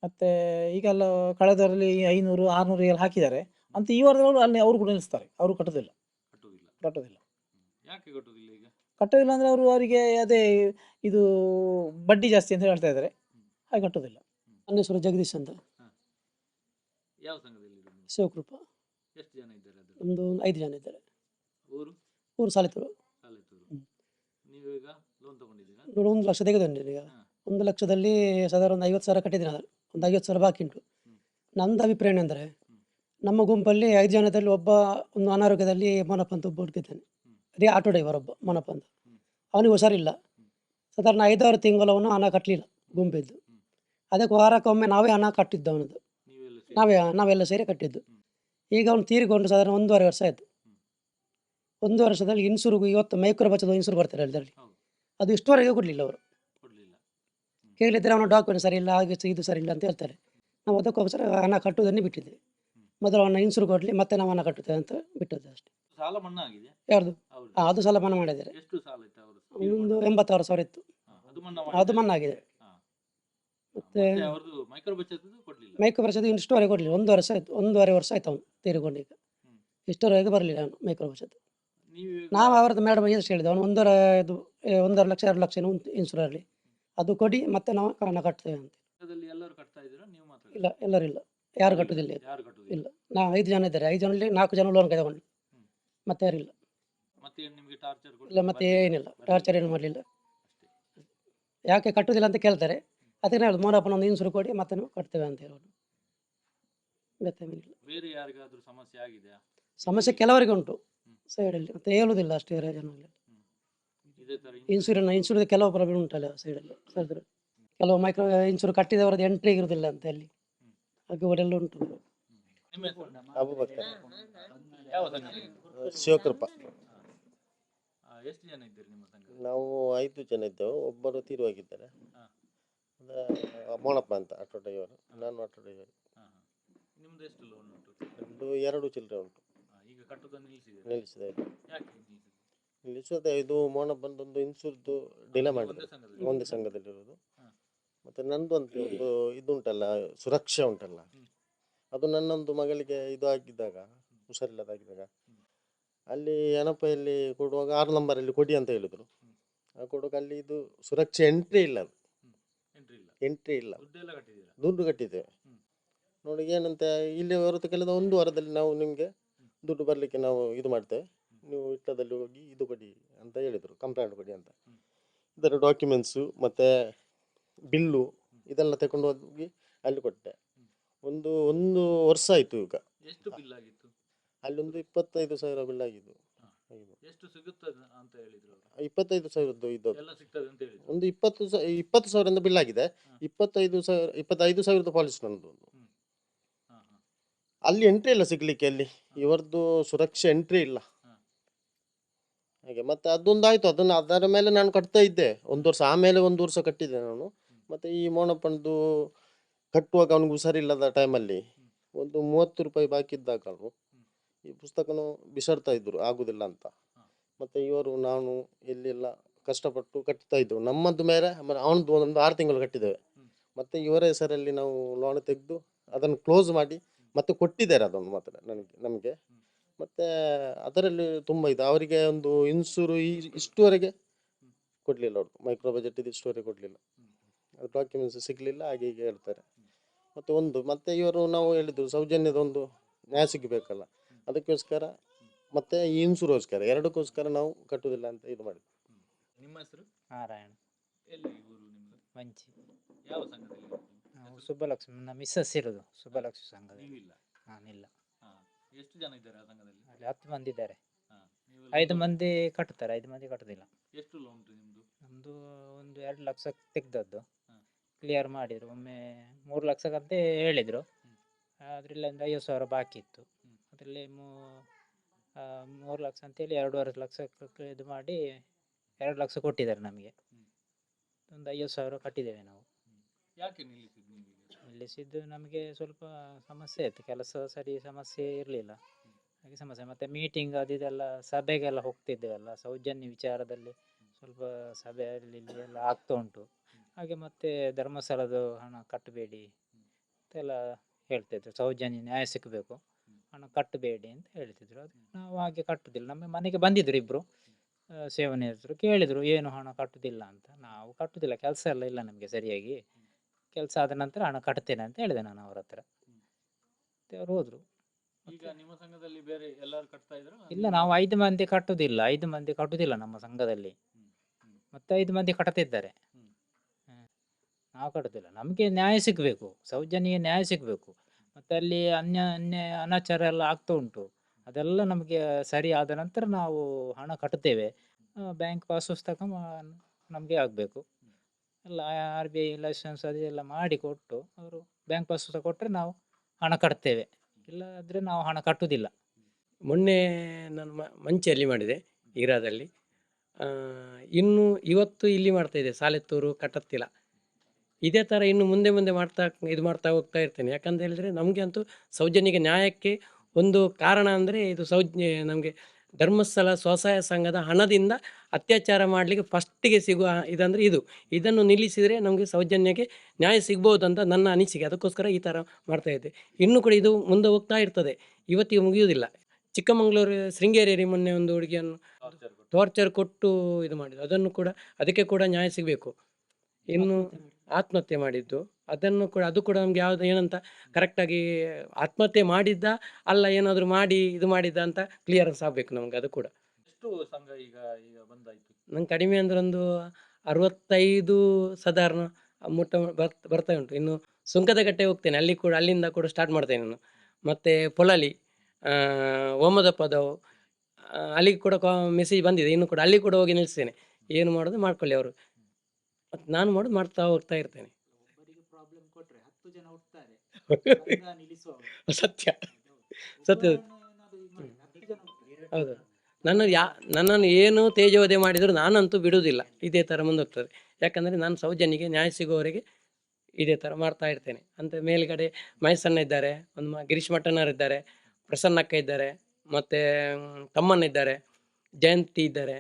D: ಮತ್ತೆ ಈಗೆಲ್ಲ ಕಳೆದವರಲ್ಲಿ ಐನೂರು ಆರ್ನೂರು ಎಲ್ಲ ಹಾಕಿದ್ದಾರೆ. ಅಂತ ಈ ವಾರದವರು ಅಲ್ಲಿ ಅವರು ಕೂಡ ನಿಲ್ಲಿಸ್ತಾರೆ. ಅವರು ಕಟ್ಟೋದಿಲ್ಲ.
F: ಕಟ್ಟುದಿಲ್ಲ.
D: ಕಟ್ಟೋದಿಲ್ಲ
F: ಯಾಕೆ ಕಟ್ಟೋದಿಲ್ಲ ಈಗ?
D: ಕಟ್ಟೋದಿಲ್ಲ ಅಂದ್ರೆ ಅವರು ಅವರಿಗೆ ಅದೇ ಇದು ಬಡ್ಡಿ ಜಾಸ್ತಿ ಅಂತ ಹೇಳ್ತಾ ಇದ್ದಾರೆ. ಹಾಗೆ ಕಟ್ಟೋದಿಲ್ಲ.
B: ನನ್ನ ಹೆಸರು ಜಗದೀಶ್ ಅಂತ.
F: ಯಾವ ಸಂಘದಲ್ಲಿ ಇರೋದು ನೀವು?
B: ಶಿವಕೃಪ.
F: ಎಷ್ಟು ಜನ ಇದ್ದಾರೆ ಅದ್ರ
B: ಒಂದು ಐದು ಜನ ಇದ್ದಾರೆ.
F: ಊರು?
B: ಊರು ಸಾಲಿತರು.
F: ಸಾಲೆತ್ತೂರು
B: ಹ್ಮ್.
F: ನೀವು ಈಗ ಲೋನ್ ತಗೊಂಡಿದ್ದೀರಾ?
B: ನೋಡಿ ಒಂದು ಲಕ್ಷ ತೆಗೆದು ಈಗ.
F: ಹಾ.
B: ಒಂದು ಲಕ್ಷದಲ್ಲಿ ಸಾಧಾರಣ ಒಂದು ಐವತ್ತು ಸಾವಿರ ಕಟ್ಟಿದ್ದೀನಿ ನಾನು ಒಂದು ಐವತ್ತು ಸಾವಿರ ಬಾಕಿ ಉಂಟು.
F: ಹ್ಮ್.
B: ನಂದು ಅಭಿಪ್ರಾಯ ಏನಂದರೆ ನಮ್ಮ ಗುಂಪಲ್ಲಿ ಐದು ಜನದಲ್ಲಿ ಒಬ್ಬ ಒಂದು ಅನಾರೋಗ್ಯದಲ್ಲಿ ಮನಪ್ಪ ಅಂತ ಒಬ್ಬ ಹುಡುಕಿದ್ದಾನೆ ಅದೇ ಆಟೋ ಡ್ರೈವರ್ ಒಬ್ಬ ಮನಪ್ಪ ಅಂತ ಅವನಿಗೆ ಹುಷಾರಿಲ್ಲ. ಸಾಧಾರಣ ಐದಾರು ತಿಂಗಳು ಅವನು ಹಣ ಕಟ್ಟಲಿಲ್ಲ ಗುಂಪಿದ್ದು. ಅದಕ್ಕೆ ವಾರಕ್ಕೊಮ್ಮೆ ನಾವೇ ಹಣ ಕಟ್ಟಿದ್ದು ಅವನದು. ನಾವೇ ನಾವೆಲ್ಲ ಸೇರಿ ಕಟ್ಟಿದ್ದು. ಈಗ ಅವನು ತೀರಿಕೊಂಡು ಸಾಧಾರಣ ಒಂದೂವರೆ ವರ್ಷ ಆಯಿತು. ಒಂದು ವರ್ಷದಲ್ಲಿ ಇನ್ಸೂರ್ಗೂ ಇವತ್ತು ಮೈಕ್ರೋ ಬಚದ ಇನ್ಸೂರ್ ಬರ್ತಾರೆ ಅದರಲ್ಲಿ. ಅದು ಇಷ್ಟುವರೆಗೆ ಕೊಡಲಿಲ್ಲ ಅವರು.
F: ಕೇಳಿದರೆ
B: ಕೇಳಿದ್ರೆ ಅವನ ಡಾಕ್ಯುಮೆಂಟ್ ಸರಿ ಇಲ್ಲ ಹಾಗೆ ಇದು ಸರಿ ಇಲ್ಲ ಅಂತ ಹೇಳ್ತಾರೆ. ನಾವು ಅದಕ್ಕೋಸ್ಕರ ಹಣ ಕಟ್ಟುವುದನ್ನೇ ಬಿಟ್ಟಿದ್ದೇವೆ. ಮೊದಲು ಅವನ ಕೊಡ್ಲಿ ಕೊಡಲಿ ಮತ್ತೆ ನಾವು ಅನ್ನ ಕಟ್ಟುತ್ತೇವೆ ಅಂತ ಬಿಟ್ಟದ್ದು ಅಷ್ಟೇ.
F: ಸಾಲ ಮನ್ನಾ ಆಗಿದೆ?
B: ಯಾರ್ದು? ಅದು ಸಾಲ ಮನ್ನಾ ಮಾಡಿದ್ದಾರೆ.
F: ಎಷ್ಟು ಸಾಲ ಇತ್ತು ಅವರು
B: ಒಂದು ಎಂಬತ್ತಾರು ಸಾವಿರ ಇತ್ತು.
F: ಅದು ಮನ್ನಾ
B: ಅದು
F: ಮಾಡಿದ್ದಾರೆ?
B: ಮನ್ನಾ ಆಗಿದೆ.
F: ಹಾ.
B: ಮತ್ತೆ
F: ಮತ್ತೆ ಅವ್ರದ್ದು ಮೈಕ್ರೋ ಬಚತ್ ಕೊಡ್ಲಿಲ್ಲ?
B: ಮೈಕ್ರೋ ಬಚತ್ ಇಷ್ಟುವರೆಗೆ ಕೊಡಲಿಲ್ಲ. ಒಂದು ವರ್ಷ ಆಯ್ತು ಒಂದೂವರೆ ವರ್ಷ ಆಯ್ತು ಅವನು ತೀರಿಕೊಂಡು ಈಗ
F: ಹ್ಮ್.
B: ಇಷ್ಟರವರೆಗೆ ಬರಲಿಲ್ಲ ಅವನು ಮೈಕ್ರೋ ಬಚತ್
F: ನೀವು
B: ನಾವು ಅವರದ್ದು ಮೇಡಮ್ ಎಷ್ಟು ಹೇಳಿದೆ ಅವನು ಒಂದೂವರೆ ಇದು ಏ, ಒಂದೂವರೆ ಲಕ್ಷ ಎರಡು ಲಕ್ಷ ಇನ್ಸೂರ್ ಆಗಲಿ ಅದು ಕೊಡಿ ಮತ್ತೆ ನಾವು ಹಣ ಕಟ್ತೇವೆ ಅಂತ.
F: ಎಲ್ಲರೂ ಕಟ್ತಾ ಇದ್ದೀರಾ? ನೀವು ಮಾತ್ರ
B: ಇಲ್ಲ ಎಲ್ಲರೂ ಇಲ್ಲ. ಯಾರು ಕಟ್ಟುದಿಲ್ಲ ಈಗ.
F: ಯಾರು ಕಟ್ಟುದಿಲ್ಲ.
B: ಇಲ್ಲ. ನಾ ಐದು ಜನ ಇದ್ದಾರೆ. ಐದು ಜನರಲ್ಲಿ ನಾಲ್ಕು ಜನ ಲೋನ್ ಕೈಗೊಂಡು. ಮತ್ತೆ ಯಾರಿಲ್ಲ
F: ಮತ್ತೆ ಏನ್ ನಿಮ್ಗೆ ಟಾರ್ಚರ್
B: ಇಲ್ಲ ಮತ್ತೆ ಏನಿಲ್ಲ. ಟಾರ್ಚರ್ ಏನು ಮಾಡಲಿಲ್ಲ. ಯಾಕೆ ಕಟ್ಟುದಿಲ್ಲ ಅಂತ ಕೇಳ್ತಾರೆ. ಅದಕ್ಕೆ ಹೇಳೋದು ಮೋನಪ್ಪನ ಒಂದು ಇನ್ಸೂರು ಕೊಡಿ ಮತ್ತೆ ನೀವು ಕಟ್ತೇವೆ ಅಂತ ಹೇಳೋದು. ಮತ್ತೆ ಏನಿಲ್ಲ
F: ಬೇರೆ ಯಾರಿಗಾದ್ರೂ ಸಮಸ್ಯೆ ಆಗಿದೆಯಾ?
B: ಸಮಸ್ಯೆ ಕೆಲವರಿಗೆ ಉಂಟು. ಸೈಡಲ್ಲಿ ಮತ್ತೆ ಹೇಳುವುದಿಲ್ಲ ಅಷ್ಟು ಬೇರೆ ಜನರಲ್ಲಿ.
F: ಇದೇ ತರ
B: ಇನ್ಸೂರೆನ್ಸ್ ಕೆಲವು ಪ್ರಾಬ್ಲಮ್ ಉಂಟಲ್ಲ ಸೈಡಲ್ಲಿ ಸರ್ದ್ರು ಕೆಲವು ಮೈಕ್ರೋ ಇನ್ಸೂರ್ ಕಟ್ಟಿದವರದ್ದು ಎಂಟ್ರಿ ಇರುವುದಿಲ್ಲ ಅಂತ ಅಲ್ಲಿ ಹಾಗೆ ಅವರೆಲ್ಲ ಉಂಟು
F: ಯಾವ ಸಂಘದಲ್ಲಿ
C: ಶಿವಕೃಪ
F: ಎಷ್ಟು ಜನ ಇದ್ದೀರಿ ನಿಮ್ಮ
C: ನಾವು ಐದು ಜನ ಇದ್ದೇವೆ. ಒಬ್ಬರು ತೀರುವಾಗಿದ್ದಾರೆ. ಮೋಣಪ್ಪ ಅಂತ ಆಟೋ ಡ್ರೈವರ್ ನಾನು ಆಟೋ ಡ್ರೈವರ್.
F: ನಿಮ್ದು ಎಷ್ಟು ಲೋನ್ ಉಂಟು
C: ನಮ್ಮದು ಎರಡು ಚಿಲ್ಲರೆ ಉಂಟು.
F: ಈಗ ನಿಲ್ಲಿಸಿದೆ.
C: ನಿಲ್ಲಿಸಿದೆ.
F: ಯಾಕೆ ನಿಲ್ಲಿಸಿದೆ
C: ಒಂದು ಇದು ಮೋಣಪ್ಪಂದೊಂದು ಇನ್ಸೂರ್ದು ಡಿಲೇ
F: ಮಾಡಿದೆ
C: ಒಂದೇ ಸಂಘದಲ್ಲಿರೋದು. ಮತ್ತೆ ನಂದು ಒಂದು ಒಂದು ಇದು ಉಂಟಲ್ಲ ಸುರಕ್ಷೆ ಉಂಟಲ್ಲ. ಅದು ನನ್ನೊಂದು ಮಗಳಿಗೆ ಇದು ಆಗಿದ್ದಾಗ ಹುಷಾರಿಲ್ಲದಾಗಿದ್ದಾಗ ಅಲ್ಲಿ ಎನಪಲ್ಲಿ ಕೊಡುವಾಗ ಆರು ನಂಬರಲ್ಲಿ ಕೊಡಿ ಅಂತ ಹೇಳಿದ್ರು. ಆ ಕೊಡುವಾಗ ಅಲ್ಲಿ ಇದು ಸುರಕ್ಷೆ ಎಂಟ್ರಿ ಇಲ್ಲ ಅದು.
F: ಎಂಟ್ರಿ ಇಲ್ಲ.
C: ದುಡ್ಡು ಕಟ್ಟಿದ್ದೇವೆ.
F: ಹ್ಮ್.
C: ನೋಡಿ ಏನಂತ ಇಲ್ಲಿ ಹೊರತು ಕೆಲದ ಒಂದು ವಾರದಲ್ಲಿ ನಾವು ನಿಮಗೆ ದುಡ್ಡು ಬರಲಿಕ್ಕೆ ನಾವು ಇದು ಮಾಡ್ತೇವೆ. ನೀವು ಇಟ್ಟದಲ್ಲಿ ಹೋಗಿ ಇದು ಕೊಡಿ ಅಂತ ಹೇಳಿದರು ಕಂಪ್ಲೇಂಟ್ ಕೊಡಿ ಅಂತ. ಇದರ ಡಾಕ್ಯುಮೆಂಟ್ಸು ಮತ್ತು ಬಿಲ್ಲು ಇದೆಲ್ಲ ತಗೊಂಡು ಹೋಗಿ ಅಲ್ಲಿ ಕೊಟ್ಟೆ. ಒಂದು ಒಂದು ವರ್ಷ ಆಯಿತು ಈಗ.
F: ಎಷ್ಟು ಬಿಲ್ ಆಗಿತ್ತು?
C: ಅಲ್ಲೊಂದು ಇಪ್ಪತ್ತೈದು ಸಾವಿರ ಬಿಲ್ ಆಗಿದ್ದು.
F: ಎಷ್ಟು ಸಿಗುತ್ತದೆ ಅಂತ ಹೇಳಿದ್ರು
C: ಇಪ್ಪತ್ತೈದು ಸಾವಿರದ್ದು ಇದು.
F: ಎಲ್ಲ ಸಿಗ್ತದೆ ಅಂತ ಹೇಳಿದ್ರು.
C: ಒಂದು ಇಪ್ಪತ್ತು ಸಾವಿರ ಇಪ್ಪತ್ತು ಸಾವಿರದಿಂದ ಬಿಲ್ ಆಗಿದೆ. ಇಪ್ಪತ್ತೈದು ಸಾವಿರ ಇಪ್ಪತ್ತೈದು ಸಾವಿರದ ಪಾಲಿಸಿ
F: ಹಾ, ಹಾ.
C: ಅಲ್ಲಿ ಎಂಟ್ರಿ ಇಲ್ಲ ಸಿಗ್ಲಿಕ್ಕೆ ಅಲ್ಲಿ. ಇವರದ್ದು ಸುರಕ್ಷೆ ಎಂಟ್ರಿ ಇಲ್ಲ.
F: ಹಾ.
C: ಹಾಗೆ ಮತ್ತೆ ಅದೊಂದು ಆಯ್ತು ಅದನ್ನ ಅದರ ಮೇಲೆ ನಾನು ಕಟ್ತಾ ಇದ್ದೆ. ಒಂದು ವರ್ಷ ಆಮೇಲೆ ಒಂದು ವರ್ಷ ಕಟ್ಟಿದ್ದೆ ನಾನು. ಮತ್ತೆ ಈ ಮೋಣಪ್ಪನದು ಕಟ್ಟುವಾಗ ಅವನಿಗೆ ಹುಷಾರಿಲ್ಲದ ಟೈಮಲ್ಲಿ ಒಂದು ಮೂವತ್ತು ರೂಪಾಯಿ ಬಾಕಿ ಇದ್ದಾಗ ಅವ್ನು ಈ ಪುಸ್ತಕನು ಬಿಸಾಡ್ತಾ ಇದ್ರು ಆಗುದಿಲ್ಲ ಅಂತ. ಮತ್ತೆ ಇವರು ನಾನು ಎಲ್ಲೆಲ್ಲ ಕಷ್ಟಪಟ್ಟು ಕಟ್ತಾ ಇದ್ದೆವು. ನಮ್ಮದು ಮೇಲೆ ಆಮೇಲೆ ಅವನದು ಒಂದು ಆರು ತಿಂಗಳು ಕಟ್ಟಿದ್ದೇವೆ. ಮತ್ತೆ ಇವರ ಹೆಸರಲ್ಲಿ ನಾವು ಲೋನ್ ತೆಗೆದು ಅದನ್ನು ಕ್ಲೋಸ್ ಮಾಡಿ ಮತ್ತೆ ಕೊಟ್ಟಿದ್ದಾರೆ ಅದನ್ನು ಮಾತ್ರ ನನಗೆ ನಮಗೆ. ಮತ್ತೆ ಅದರಲ್ಲಿ ತುಂಬ ಇದೆ. ಅವರಿಗೆ ಒಂದು ಇನ್ಸೂರು ಈ ಇಷ್ಟುವರೆಗೆ ಕೊಡಲಿಲ್ಲ ಅವರು. ಮೈಕ್ರೋ ಬಜೆಟ್ ಇದು ಇಷ್ಟುವರೆಗೆ ಕೊಡಲಿಲ್ಲ. ಡಾಕ್ಯುಮೆಂಟ್ಸ್ ಸಿಗಲಿಲ್ಲ ಹಾಗೆ ಹೀಗೆ ಹೇಳ್ತಾರೆ. ಮತ್ತು ಒಂದು ಮತ್ತೆ ಇವರು ನಾವು ಹೇಳಿದ್ರು ಸೌಜನ್ಯದ ಒಂದು ನ್ಯಾಯ ಸಿಗಬೇಕಲ್ಲ ಅದಕ್ಕೋಸ್ಕರ ಮತ್ತೆ ಈ ಇನ್ಸೂರೋಸ್ಕರ ಎರಡಕ್ಕೋಸ್ಕರ ನಾವು ಕಟ್ಟುವುದಿಲ್ಲ ಅಂತ ಇದು ಮಾಡಿದ್ವಿ.
F: ನಿಮ್ಮ ಹೆಸರು?
G: ನಾರಾಯಣ.
F: ಎಲ್ಲಿ ಊರು ನಿಮ್ದು
G: ಮಂಚಿ.
F: ಯಾವ ಸಂಘದಲ್ಲಿ?
G: ನಾವು ಸುಬ್ಬಲಕ್ಷ್ಮಿ ನಮ್ಮ ಮಿಸ್ಸಸ್ ಇರೋದು ಸುಬ್ಬಲಕ್ಷ್ಮಿ ಸಂಘದಲ್ಲಿ.
F: ನೀವಿಲ್ಲ?
G: ನಾನಿಲ್ಲ
F: ಹಾ. ಎಷ್ಟು ಜನ ಇದ್ದಾರೆ ಆ ಸಂಘದಲ್ಲಿ?
A: ಅಲ್ಲಿ ಹತ್ತು ಮಂದಿ ಇದ್ದಾರೆ.
F: ಹಾ.
A: ಐದು ಮಂದಿ ಕಟ್ಟುತ್ತಾರೆ ಐದು ಮಂದಿ ಕಟ್ಟುದಿಲ್ಲ.
F: ಎಷ್ಟು ಲೋನ್ ನಿಮ್ಮದು
A: ನಮ್ಮದು ಒಂದು ಎರಡು ಲಕ್ಷ ತೆಗ್ದದ್ದು. ಕ್ಲಿಯರ್ ಮಾಡಿದ್ರು. ಒಮ್ಮೆ ಮೂರು ಲಕ್ಷಕ್ಕಂತೆ ಹೇಳಿದ್ರು. ಅದರಲ್ಲಿ ಒಂದು ಐವತ್ತು ಸಾವಿರ ಬಾಕಿ ಇತ್ತು. ಅದರಲ್ಲಿ ಮೂ ಮೂರು ಲಕ್ಷ ಅಂತೇಳಿ ಎರಡೂವರೆ ಲಕ್ಷಕ್ಕೆ ಇದು ಮಾಡಿ ಎರಡು ಲಕ್ಷ ಕೊಟ್ಟಿದ್ದಾರೆ ನಮಗೆ. ಒಂದು ಐವತ್ತು ಸಾವಿರ ಕಟ್ಟಿದ್ದೇವೆ ನಾವು.
F: ಯಾಕೆ ನಿಲ್ಲಿಸಿದ್ದು
A: ನಮಗೆ? ಸ್ವಲ್ಪ ಸಮಸ್ಯೆ ಇತ್ತು. ಕೆಲಸ ಸರಿ ಸಮಸ್ಯೆ ಇರಲಿಲ್ಲ. ಹಾಗೆ ಸಮಸ್ಯೆ. ಮತ್ತು ಮೀಟಿಂಗ್ ಅದು ಇದೆಲ್ಲ ಸಭೆಗೆಲ್ಲ ಹೋಗ್ತಿದ್ದೇವಲ್ಲ ಸೌಜನ್ಯ ವಿಚಾರದಲ್ಲಿ ಸ್ವಲ್ಪ ಸಭೆಯಲ್ಲಿ ಇಲ್ಲಿ ಎಲ್ಲ ಆಗ್ತಾ ಉಂಟು. ಹಾಗೆ ಮತ್ತೆ ಧರ್ಮಸ್ಥಳದ್ದು ಹಣ ಕಟ್ಟಬೇಡಿ ಅಂತೆಲ್ಲ ಹೇಳ್ತಿದ್ರು. ಸೌಜನ್ಯ ನ್ಯಾಯ ಸಿಕ್ಕಬೇಕು ಹಣ ಕಟ್ಟಬೇಡಿ ಅಂತ ಹೇಳ್ತಿದ್ರು. ಅದು ನಾವು ಹಾಗೆ ಕಟ್ಟುದಿಲ್ಲ. ನಮ್ಮ ಮನೆಗೆ ಬಂದಿದ್ರು ಇಬ್ಬರು ಸೇವನೆ ಇದ್ರು ಕೇಳಿದರು ಏನು ಹಣ ಕಟ್ಟುದಿಲ್ಲ ಅಂತ? ನಾವು ಕಟ್ಟುದಿಲ್ಲ. ಕೆಲಸ ಎಲ್ಲ ಇಲ್ಲ ನಮಗೆ ಸರಿಯಾಗಿ. ಕೆಲಸ ಆದ ನಂತರ ಹಣ ಕಟ್ತೇನೆ ಅಂತ ಹೇಳಿದೆ ನಾನು ಅವ್ರ ಹತ್ರ. ಮತ್ತೆ ಅವ್ರು ಹೋದ್ರು. ಇಲ್ಲ ನಾವು ಐದು ಮಂದಿ ಕಟ್ಟುದಿಲ್ಲ. ಐದು ಮಂದಿ ಕಟ್ಟುದಿಲ್ಲ ನಮ್ಮ ಸಂಘದಲ್ಲಿ. ಮತ್ತೆ ಐದು ಮಂದಿ.
F: ಹ್ಮ್.
A: ನಾವು ಕಟ್ಟುದಿಲ್ಲ. ನಮಗೆ ನ್ಯಾಯ ಸಿಗಬೇಕು. ಸೌಜನ್ಯ ನ್ಯಾಯ ಸಿಗಬೇಕು. ಮತ್ತೆ ಅಲ್ಲಿ ಅನ್ಯ ಅನ್ಯ ಅನಾಚಾರ ಎಲ್ಲ ಆಗ್ತಾ ಉಂಟು. ಅದೆಲ್ಲ ನಮಗೆ ಸರಿ ಆದ ನಂತರ ನಾವು ಹಣ ಕಟ್ಟುತ್ತೇವೆ. ಬ್ಯಾಂಕ್ ಪಾಸ್ ಪುಸ್ತಕ ನಮಗೆ ಆಗಬೇಕು. ಎಲ್ಲ ಆರ್ ಬಿ ಐ ಲೈಸೆನ್ಸ್ ಅದೆಲ್ಲ ಮಾಡಿ ಕೊಟ್ಟು ಅವರು ಬ್ಯಾಂಕ್ ಪಾಸ್ ಪುಸ್ತಕ ಕೊಟ್ಟರೆ ನಾವು ಹಣ ಕಟ್ತೇವೆ ಇಲ್ಲಾದರೆ ನಾವು ಹಣ ಕಟ್ಟುವುದಿಲ್ಲ
E: ಮೊನ್ನೆ ನಾನು ಮಂಚೆಯಲ್ಲಿ ಮಾಡಿದೆ ಈರಾದಲ್ಲಿ ಆ, ಇನ್ನು ಇವತ್ತು ಇಲ್ಲಿ ಮಾಡ್ತಾ ಇದೆ ಸಾಲೆತ್ತೂರು ಕಟ್ಟತ್ತಿಲ ಇದೇ ಥರ ಇನ್ನು ಮುಂದೆ ಮುಂದೆ ಮಾಡ್ತಾ ಇದು ಮಾಡ್ತಾ ಹೋಗ್ತಾ ಇರ್ತೇನೆ. ಯಾಕಂತ ಹೇಳಿದ್ರೆ ನಮಗೆ ಅಂತೂ ಸೌಜನ್ಯಕ್ಕೆ ನ್ಯಾಯಕ್ಕೆ ಒಂದು ಕಾರಣ ಅಂದರೆ ಇದು ಸೌಜನ್ಯ ನಮಗೆ ಧರ್ಮಸ್ಥಳ ಸ್ವಸಹಾಯ ಸಂಘದ ಹಣದಿಂದ ಅತ್ಯಾಚಾರ ಮಾಡಲಿಕ್ಕೆ ಫಸ್ಟಿಗೆ ಸಿಗುವ ಇದಂದರೆ ಇದು. ಇದನ್ನು ನಿಲ್ಲಿಸಿದರೆ ನಮಗೆ ಸೌಜನ್ಯಕ್ಕೆ ನ್ಯಾಯ ಸಿಗ್ಬೋದು ಅಂತ ನನ್ನ ಅನಿಸಿಕೆ. ಅದಕ್ಕೋಸ್ಕರ ಈ ಥರ ಮಾಡ್ತಾ ಇದ್ದೆ. ಇನ್ನೂ ಕೂಡ ಇದು ಮುಂದೆ ಹೋಗ್ತಾ ಇರ್ತದೆ. ಇವತ್ತಿಗೆ ಮುಗಿಯುವುದಿಲ್ಲ. ಚಿಕ್ಕಮಗಳೂರು ಶೃಂಗೇರಿಯಲ್ಲಿ ಮೊನ್ನೆ ಒಂದು ಹುಡುಗಿಯನ್ನು ಟಾರ್ಚರ್ ಕೊಟ್ಟು. ಇದು ಮಾಡಿದ್ದು. ಅದನ್ನು ಕೂಡ ಅದಕ್ಕೆ ಕೂಡ ನ್ಯಾಯ ಸಿಗಬೇಕು. ಇನ್ನು ಆತ್ಮಹತ್ಯೆ ಮಾಡಿದ್ದು. ಅದನ್ನು ಕೂಡ ಅದು ಕೂಡ ನಮ್ಗೆ ಯಾವ್ದು ಏನಂತ ಕರೆಕ್ಟಾಗಿ ಆತ್ಮಹತ್ಯೆ ಮಾಡಿದ್ದ ಅಲ್ಲ ಏನಾದರೂ ಮಾಡಿ ಇದು ಮಾಡಿದ್ದ ಅಂತ ಕ್ಲಿಯರೆನ್ಸ್ ಆಗಬೇಕು ನಮ್ಗೆ ಅದು ಕೂಡ.
F: ಎಷ್ಟು ಸಂಘ ಈಗ ಈಗ ಬಂದಾಯ್ತು?
E: ನಂಗೆ ಕಡಿಮೆ ಅಂದ್ರೆ ಒಂದು ಅರವತ್ತೈದು ಸಾಧಾರಣ ಮುಟ್ಟ ಬರ್ತ ಬರ್ತಾ ಉಂಟು. ಇನ್ನು ಸುಂಕದಕಟ್ಟೆ ಹೋಗ್ತೇನೆ. ಅಲ್ಲಿ ಕೂಡ ಅಲ್ಲಿಂದ ಕೂಡ ಸ್ಟಾರ್ಟ್ ಮಾಡ್ತೇನೆ ನಾನು. ಮತ್ತು ಪೊಳಲಿ ಓಮದ ಪದವು ಆ, ಅಲ್ಲಿಗೆ ಕೂಡ ಮೆಸೇಜ್ ಬಂದಿದೆ. ಇನ್ನು ಕೂಡ ಅಲ್ಲಿ ಕೂಡ ಹೋಗಿ ನಿಲ್ಲಿಸ್ತೇನೆ ಏನು ಮಾಡೋದು ಮಾಡ್ಕೊಳ್ಳಿ ಅವರು. ಮತ್ತು ನಾನು ಮಾಡೋದು ಮಾಡ್ತಾ ಹೋಗ್ತಾ ಇರ್ತೇನೆ. ಸತ್ಯ. ಸತ್ಯ. ಹೌದು. ನನ್ನ ಯಾ ನನ್ನನ್ನು ಏನು ತೇಜೋವಧೆ ಮಾಡಿದರೂ ನಾನಂತೂ ಬಿಡುವುದಿಲ್ಲ. ಇದೇ ಥರ ಮುಂದೋಗ್ತದೆ. ಯಾಕಂದರೆ ನಾನು ಸೌಜನ್ಯಿಗೆ ನ್ಯಾಯ ಸಿಗೋವರೆಗೆ ಇದೇ ಥರ ಮಾಡ್ತಾ ಇರ್ತೇನೆ. ಅಂತ ಮೇಲ್ಗಡೆ ಮಹೇಶಣ್ಣ ಇದ್ದಾರೆ ಒಂದು ಮ ಗಿರೀಶ್ ಇದ್ದಾರೆ ಪ್ರಸನ್ನಕ್ಕ ಇದ್ದಾರೆ ಮತ್ತು ತಮ್ಮಣ್ಣ ಇದ್ದಾರೆ ಜಯಂತಿ ಇದ್ದಾರೆ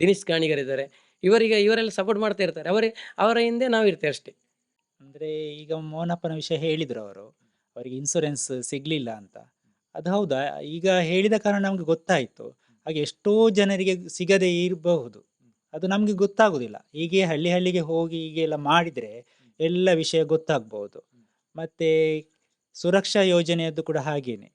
E: ದಿನೇಶ್ ಕಾಣಿಗರಿದ್ದಾರೆ ಇವರಿಗೆ ಇವರೆಲ್ಲ ಸಪೋರ್ಟ್ ಮಾಡ್ತಾ ಇರ್ತಾರೆ. ಅವರೇ, ಅವರ ಹಿಂದೆ ನಾವು ಇರ್ತೇವೆ ಅಷ್ಟೇ.
A: ಅಂದ್ರೆ ಈಗ ಮೋನಪ್ಪನ ವಿಷಯ ಹೇಳಿದರು ಅವರು. ಅವರಿಗೆ ಇನ್ಸೂರೆನ್ಸ್ ಸಿಗ್ಲಿಲ್ಲ ಅಂತ. ಅದು ಹೌದಾ? ಈಗ ಹೇಳಿದ ಕಾರಣ ನಮಗೆ ಗೊತ್ತಾಯಿತು. ಹಾಗೆ ಎಷ್ಟೋ ಜನರಿಗೆ ಸಿಗದೆ ಇರಬಹುದು. ಅದು ನಮಗೆ ಗೊತ್ತಾಗೋದಿಲ್ಲ. ಹೀಗೆ ಹಳ್ಳಿ ಹಳ್ಳಿಗೆ ಹೋಗಿ ಹೀಗೆಲ್ಲ ಮಾಡಿದ್ರೆ ಎಲ್ಲ ವಿಷಯ ಗೊತ್ತಾಗ್ಬೋದು ಮತ್ತೆ ಸುರಕ್ಷಾ ಯೋಜನೆಯದ್ದು ಕೂಡ ಹಾಗೇನೆ.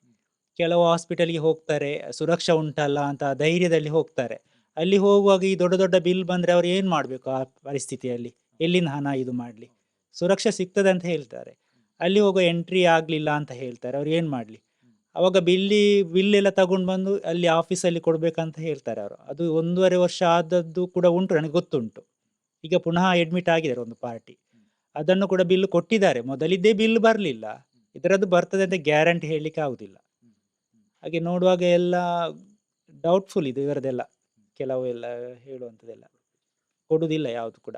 A: ಕೆಲವು ಹಾಸ್ಪಿಟಲ್ಗೆ ಹೋಗ್ತಾರೆ. ಸುರಕ್ಷಾ ಉಂಟಲ್ಲ ಅಂತ ಧೈರ್ಯದಲ್ಲಿ ಹೋಗ್ತಾರೆ. ಅಲ್ಲಿ ಹೋಗುವಾಗ ಈ ದೊಡ್ಡ ದೊಡ್ಡ ಬಿಲ್ ಬಂದರೆ ಅವ್ರು ಏನು ಮಾಡಬೇಕು ಆ ಪರಿಸ್ಥಿತಿಯಲ್ಲಿ? ಎಲ್ಲಿಂದ ಹಣ ಇದು ಮಾಡಲಿ? ಸುರಕ್ಷೆ ಸಿಗ್ತದೆ ಅಂತ ಹೇಳ್ತಾರೆ. ಅಲ್ಲಿ ಹೋಗೋ ಎಂಟ್ರಿ ಆಗಲಿಲ್ಲ ಅಂತ ಹೇಳ್ತಾರೆ. ಅವ್ರು ಏನು ಮಾಡಲಿ? ಅವಾಗ ಬಿಲ್ಲಿ, ಬಿಲ್ ಎಲ್ಲ ತಗೊಂಡು ಬಂದು ಅಲ್ಲಿ ಆಫೀಸಲ್ಲಿ ಕೊಡಬೇಕಂತ ಹೇಳ್ತಾರೆ ಅವರು. ಅದು ಒಂದೂವರೆ ವರ್ಷ ಆದದ್ದು ಕೂಡ ಉಂಟು, ನನಗೆ ಗೊತ್ತುಂಟು. ಈಗ ಪುನಃ ಅಡ್ಮಿಟ್ ಆಗಿದ್ದಾರೆ ಒಂದು ಪಾರ್ಟಿ ಅದನ್ನು ಕೂಡ ಬಿಲ್ ಕೊಟ್ಟಿದ್ದಾರೆ. ಮೊದಲಿದ್ದೇ ಬಿಲ್ ಬರಲಿಲ್ಲ. ಇದರದ್ದು ಬರ್ತದೆ ಅಂತ ಗ್ಯಾರಂಟಿ ಹೇಳಲಿಕ್ಕೆ ಆಗುದಿಲ್ಲ. ಹಾಗೆ ನೋಡುವಾಗ ಎಲ್ಲ ಡೌಟ್ಫುಲ್ ಇದು ಇವರದೆಲ್ಲ ಕೆಲವು ಎಲ್ಲ ಹೇಳುವಂಥದ್ದೆಲ್ಲ. ಕೊಡುವುದಿಲ್ಲ ಯಾವುದು ಕೂಡ.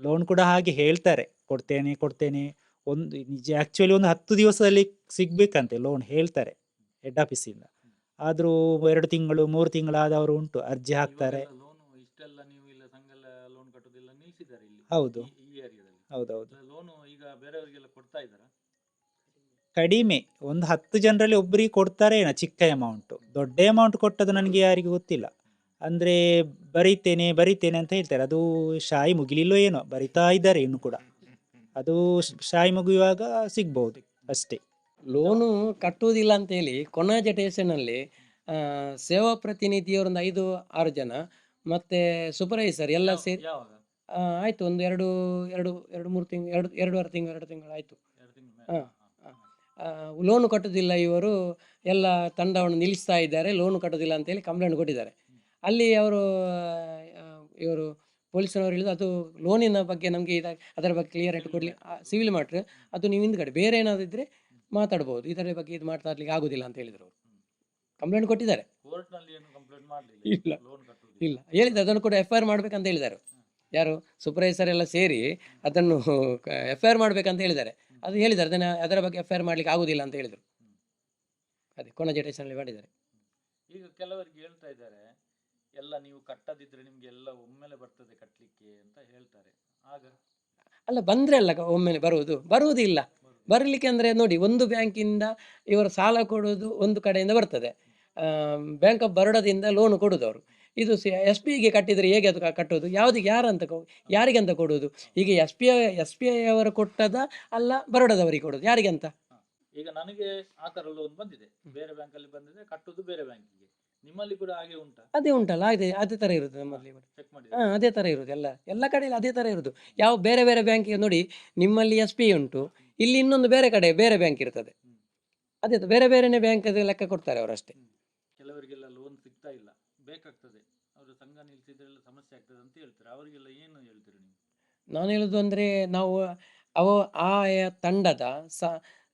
A: ಲೋನ್ ಕೂಡ ಹಾಗೆ ಹೇಳ್ತಾರೆ. ಕೊಡ್ತೇನೆ ಕೊಡ್ತೇನೆ. ಒಂದು ನಿಜ ಆ್ಯಕ್ಚುಲಿ ಒಂದು ಹತ್ತು ದಿವಸದಲ್ಲಿ ಸಿಗ್ಬೇಕಂತೆ ಲೋನ್ ಹೇಳ್ತಾರೆ ಹೆಡ್ ಆಫೀಸಿಂದ ಆದರೂ ಎರಡು ತಿಂಗಳು ಮೂರು ತಿಂಗಳಾದವರು ಉಂಟು ಅರ್ಜಿ ಹಾಕ್ತಾರೆ. ಹೌದು. ಹೌದೌದು. ಕಡಿಮೆ. ಒಂದು ಹತ್ತು ಜನರಲ್ಲಿ ಒಬ್ಬರಿಗೆ ಕೊಡ್ತಾರೆ ಏನೋ ಚಿಕ್ಕ ಅಮೌಂಟ್ ದೊಡ್ಡ ಅಮೌಂಟ್ ಕೊಟ್ಟದ್ದು ನನಗೆ ಯಾರಿಗೂ ಗೊತ್ತಿಲ್ಲ. ಅಂದರೆ ಬರೀತೇನೆ ಬರೀತೇನೆ ಅಂತ ಹೇಳ್ತಾರೆ. ಅದು ಶಾಯಿ ಮುಗಿಲಿಲ್ಲೋ ಏನೋ ಬರಿತಾ ಇದ್ದಾರೆ ಇನ್ನು ಕೂಡ. ಅದು ಶಾಯಿ ಮುಗಿಯುವಾಗ ಸಿಗ್ಬಹುದು ಅಷ್ಟೇ.
E: ಲೋನು ಕಟ್ಟುವುದಿಲ್ಲ ಅಂತ ಹೇಳಿ ಕೊನಾಜ ಸ್ಟೇಷನಲ್ಲಿ ಸೇವಾ ಪ್ರತಿನಿಧಿಯವರೊಂದು ಐದು ಆರು ಜನ ಮತ್ತೆ ಸೂಪರ್ವೈಸರ್ ಎಲ್ಲ ಸೇರಿ ಆಯ್ತು ಒಂದು ಎರಡು ಎರಡು ಎರಡು ಮೂರು ತಿಂಗಳು ಎರಡು ಎರಡೂವರೆ ತಿಂಗಳು ಎರಡು ತಿಂಗಳು ಆಯ್ತು ಹಾ. ಲೋನು ಕಟ್ಟೋದಿಲ್ಲ ಇವರು ಎಲ್ಲ ತಂಡವನ್ನು ನಿಲ್ಲಿಸ್ತಾ ಇದ್ದಾರೆ ಲೋನು ಕಟ್ಟೋದಿಲ್ಲ ಅಂತೇಳಿ ಕಂಪ್ಲೇಂಟ್ ಕೊಟ್ಟಿದ್ದಾರೆ. ಅಲ್ಲಿ ಅವರು ಇವರು ಪೊಲೀಸನವರು ಹೇಳಿದ್ರು ಅದು ಲೋನಿನ ಬಗ್ಗೆ ನಮಗೆ ಅದರ ಬಗ್ಗೆ ಕ್ಲಿಯರ್ ಆಗಿ ಕೊಡಲಿ ಸಿವಿಲ್ ಮಾಡ್ರೆ ಅದು ನೀವು ಹಿಂದ್ಗಡೆ ಬೇರೆ ಏನಾದ್ರು ಇದ್ರೆ ಮಾತಾಡ್ಬೋದು. ಇದರ ಬಗ್ಗೆ ಇದು ಮಾತಾಡ್ಲಿಕ್ಕೆ ಆಗೋದಿಲ್ಲ ಅಂತ ಹೇಳಿದರು ಅವರು. ಕಂಪ್ಲೇಂಟ್ ಕೊಟ್ಟಿದ್ದಾರೆ. ಇಲ್ಲ. ಇಲ್ಲ. ಹೇಳಿದ್ದಾರೆ ಅದನ್ನು ಕೂಡ ಎಫ್ ಐ ಆರ್ ಮಾಡ್ಬೇಕಂತ ಹೇಳಿದ್ದಾರೆ. ಯಾರು? ಸೂಪರ್ವೈಸರ್ ಎಲ್ಲ ಸೇರಿ ಅದನ್ನು ಎಫ್ ಐ ಆರ್ ಮಾಡ್ಬೇಕಂತ ಹೇಳಿದ್ದಾರೆ. ಅದು ಹೇಳಿದ್ದಾರೆ. ಅದನ್ನು ಅದರ ಬಗ್ಗೆ ಎಫ್ ಐ ಆರ್ ಮಾಡ್ಲಿಕ್ಕೆ ಆಗುದಿಲ್ಲ ಅಂತ ಹೇಳಿದರು. ಅದೇ ಕೊನೆ ಜಟೇಶನಲ್ಲಿ ಮಾಡಿದ್ದಾರೆ.
F: ಈಗ ಕೆಲವರಿಗೆ ಹೇಳ್ತಾ ಇದ್ದಾರೆ ಎಲ್ಲ ನೀವು ಕಟ್ಟದಿದ್ರೆ ನಿಮ್ಗೆ ಎಲ್ಲ ಒಮ್ಮೆಲೆ ಬರ್ತದೆ ಕಟ್ಟಲಿಕ್ಕೆ ಅಂತ ಹೇಳ್ತಾರೆ. ಆಗ?
E: ಅಲ್ಲ ಬಂದ್ರೆ ಅಲ್ಲ ಒಮ್ಮೆಲೆ ಬರುವುದು? ಬರುವುದಿಲ್ಲ. ಬರಲಿಕ್ಕೆ ಅಂದ್ರೆ ನೋಡಿ ಒಂದು ಬ್ಯಾಂಕಿಂದ ಇವರು ಸಾಲ ಕೊಡುವುದು ಒಂದು ಕಡೆಯಿಂದ ಬರ್ತದೆ. ಬ್ಯಾಂಕ್ ಆಫ್ ಬರೋಡದಿಂದ ಲೋನ್ ಕೊಡೋದು ಅವರು ಇದು ಎಸ್ ಬಿ ಐಗೆ ಕಟ್ಟಿದರೆ ಹೇಗೆ ಅದು ಕಟ್ಟೋದು ಯಾವುದಕ್ಕೆ ಯಾರಂತ ಯಾರಿಗೆ ಅಂತ ಕೊಡೋದು ಈಗ S P I S P I ಅವರು ಕೊಟ್ಟದ ಅಲ್ಲ ಬರೋಡದವರಿಗೆ ಕೊಡುದು ಯಾರಿಗೆ ಅಂತ
F: ಈಗ ನನಗೆ ಆ ಥರ ಲೋನ್ ಬಂದಿದೆ. ಬೇರೆ ಬ್ಯಾಂಕಲ್ಲಿ ಬಂದಿದೆ ಕಟ್ಟುದು ಬೇರೆ ಬ್ಯಾಂಕಿಗೆ. ನಿಮ್ಮಲ್ಲಿ ಕೂಡ ಹಾಗೆ ಉಂಟಾ?
E: ಅದೇ ಉಂಟಲ್ಲ ಅದೇ ಅದೇ ತರ ಇರುತ್ತೆ ನಮ್ಮಲ್ಲಿ
F: ಚೆಕ್ ಮಾಡಿ
E: ಹಾಂ ಅದೇ ತರ ಇರುದು ಎಲ್ಲ ಎಲ್ಲ ಕಡೆಯಲ್ಲಿ ಅದೇ ತರ ಇರುದು. ಯಾವ ಬೇರೆ ಬೇರೆ ಬ್ಯಾಂಕಿಗೆ ನೋಡಿ ನಿಮ್ಮಲ್ಲಿ ಎಸ್ ಪಿ ಉಂಟು ಇಲ್ಲಿ ಇನ್ನೊಂದು ಬೇರೆ ಕಡೆ ಬೇರೆ ಬ್ಯಾಂಕ್ ಇರ್ತದೆ. ಅದೇ ಬೇರೆ ಬೇರೆನೇ ಬ್ಯಾಂಕ್ ಲೆಕ್ಕ ಕೊಡ್ತಾರೆ ಅವರಷ್ಟೇ
F: ಕೆಲವರಿಗೆಲ್ಲ ಲೋನ್ ಸಿಗ್ತಾ ಇಲ್ಲ. ಬೇಕಾಗ್ತದೆ. ಅವರು ಸಂಘ ನಿಲ್ಸಿದ್ರೆಲ್ಲ ಸಮಸ್ಯೆ ಆಗ್ತದೆ ಅಂತ ಹೇಳ್ತಾರೆ. ಅವರಿಗೆಲ್ಲ ಏನು ಹೇಳ್ತೀರಿ ನೀವು?
E: ನಾನು ಹೇಳೋದು ಅಂದರೆ ನಾವು ಅವ ಆ ತಂಡದ ಸ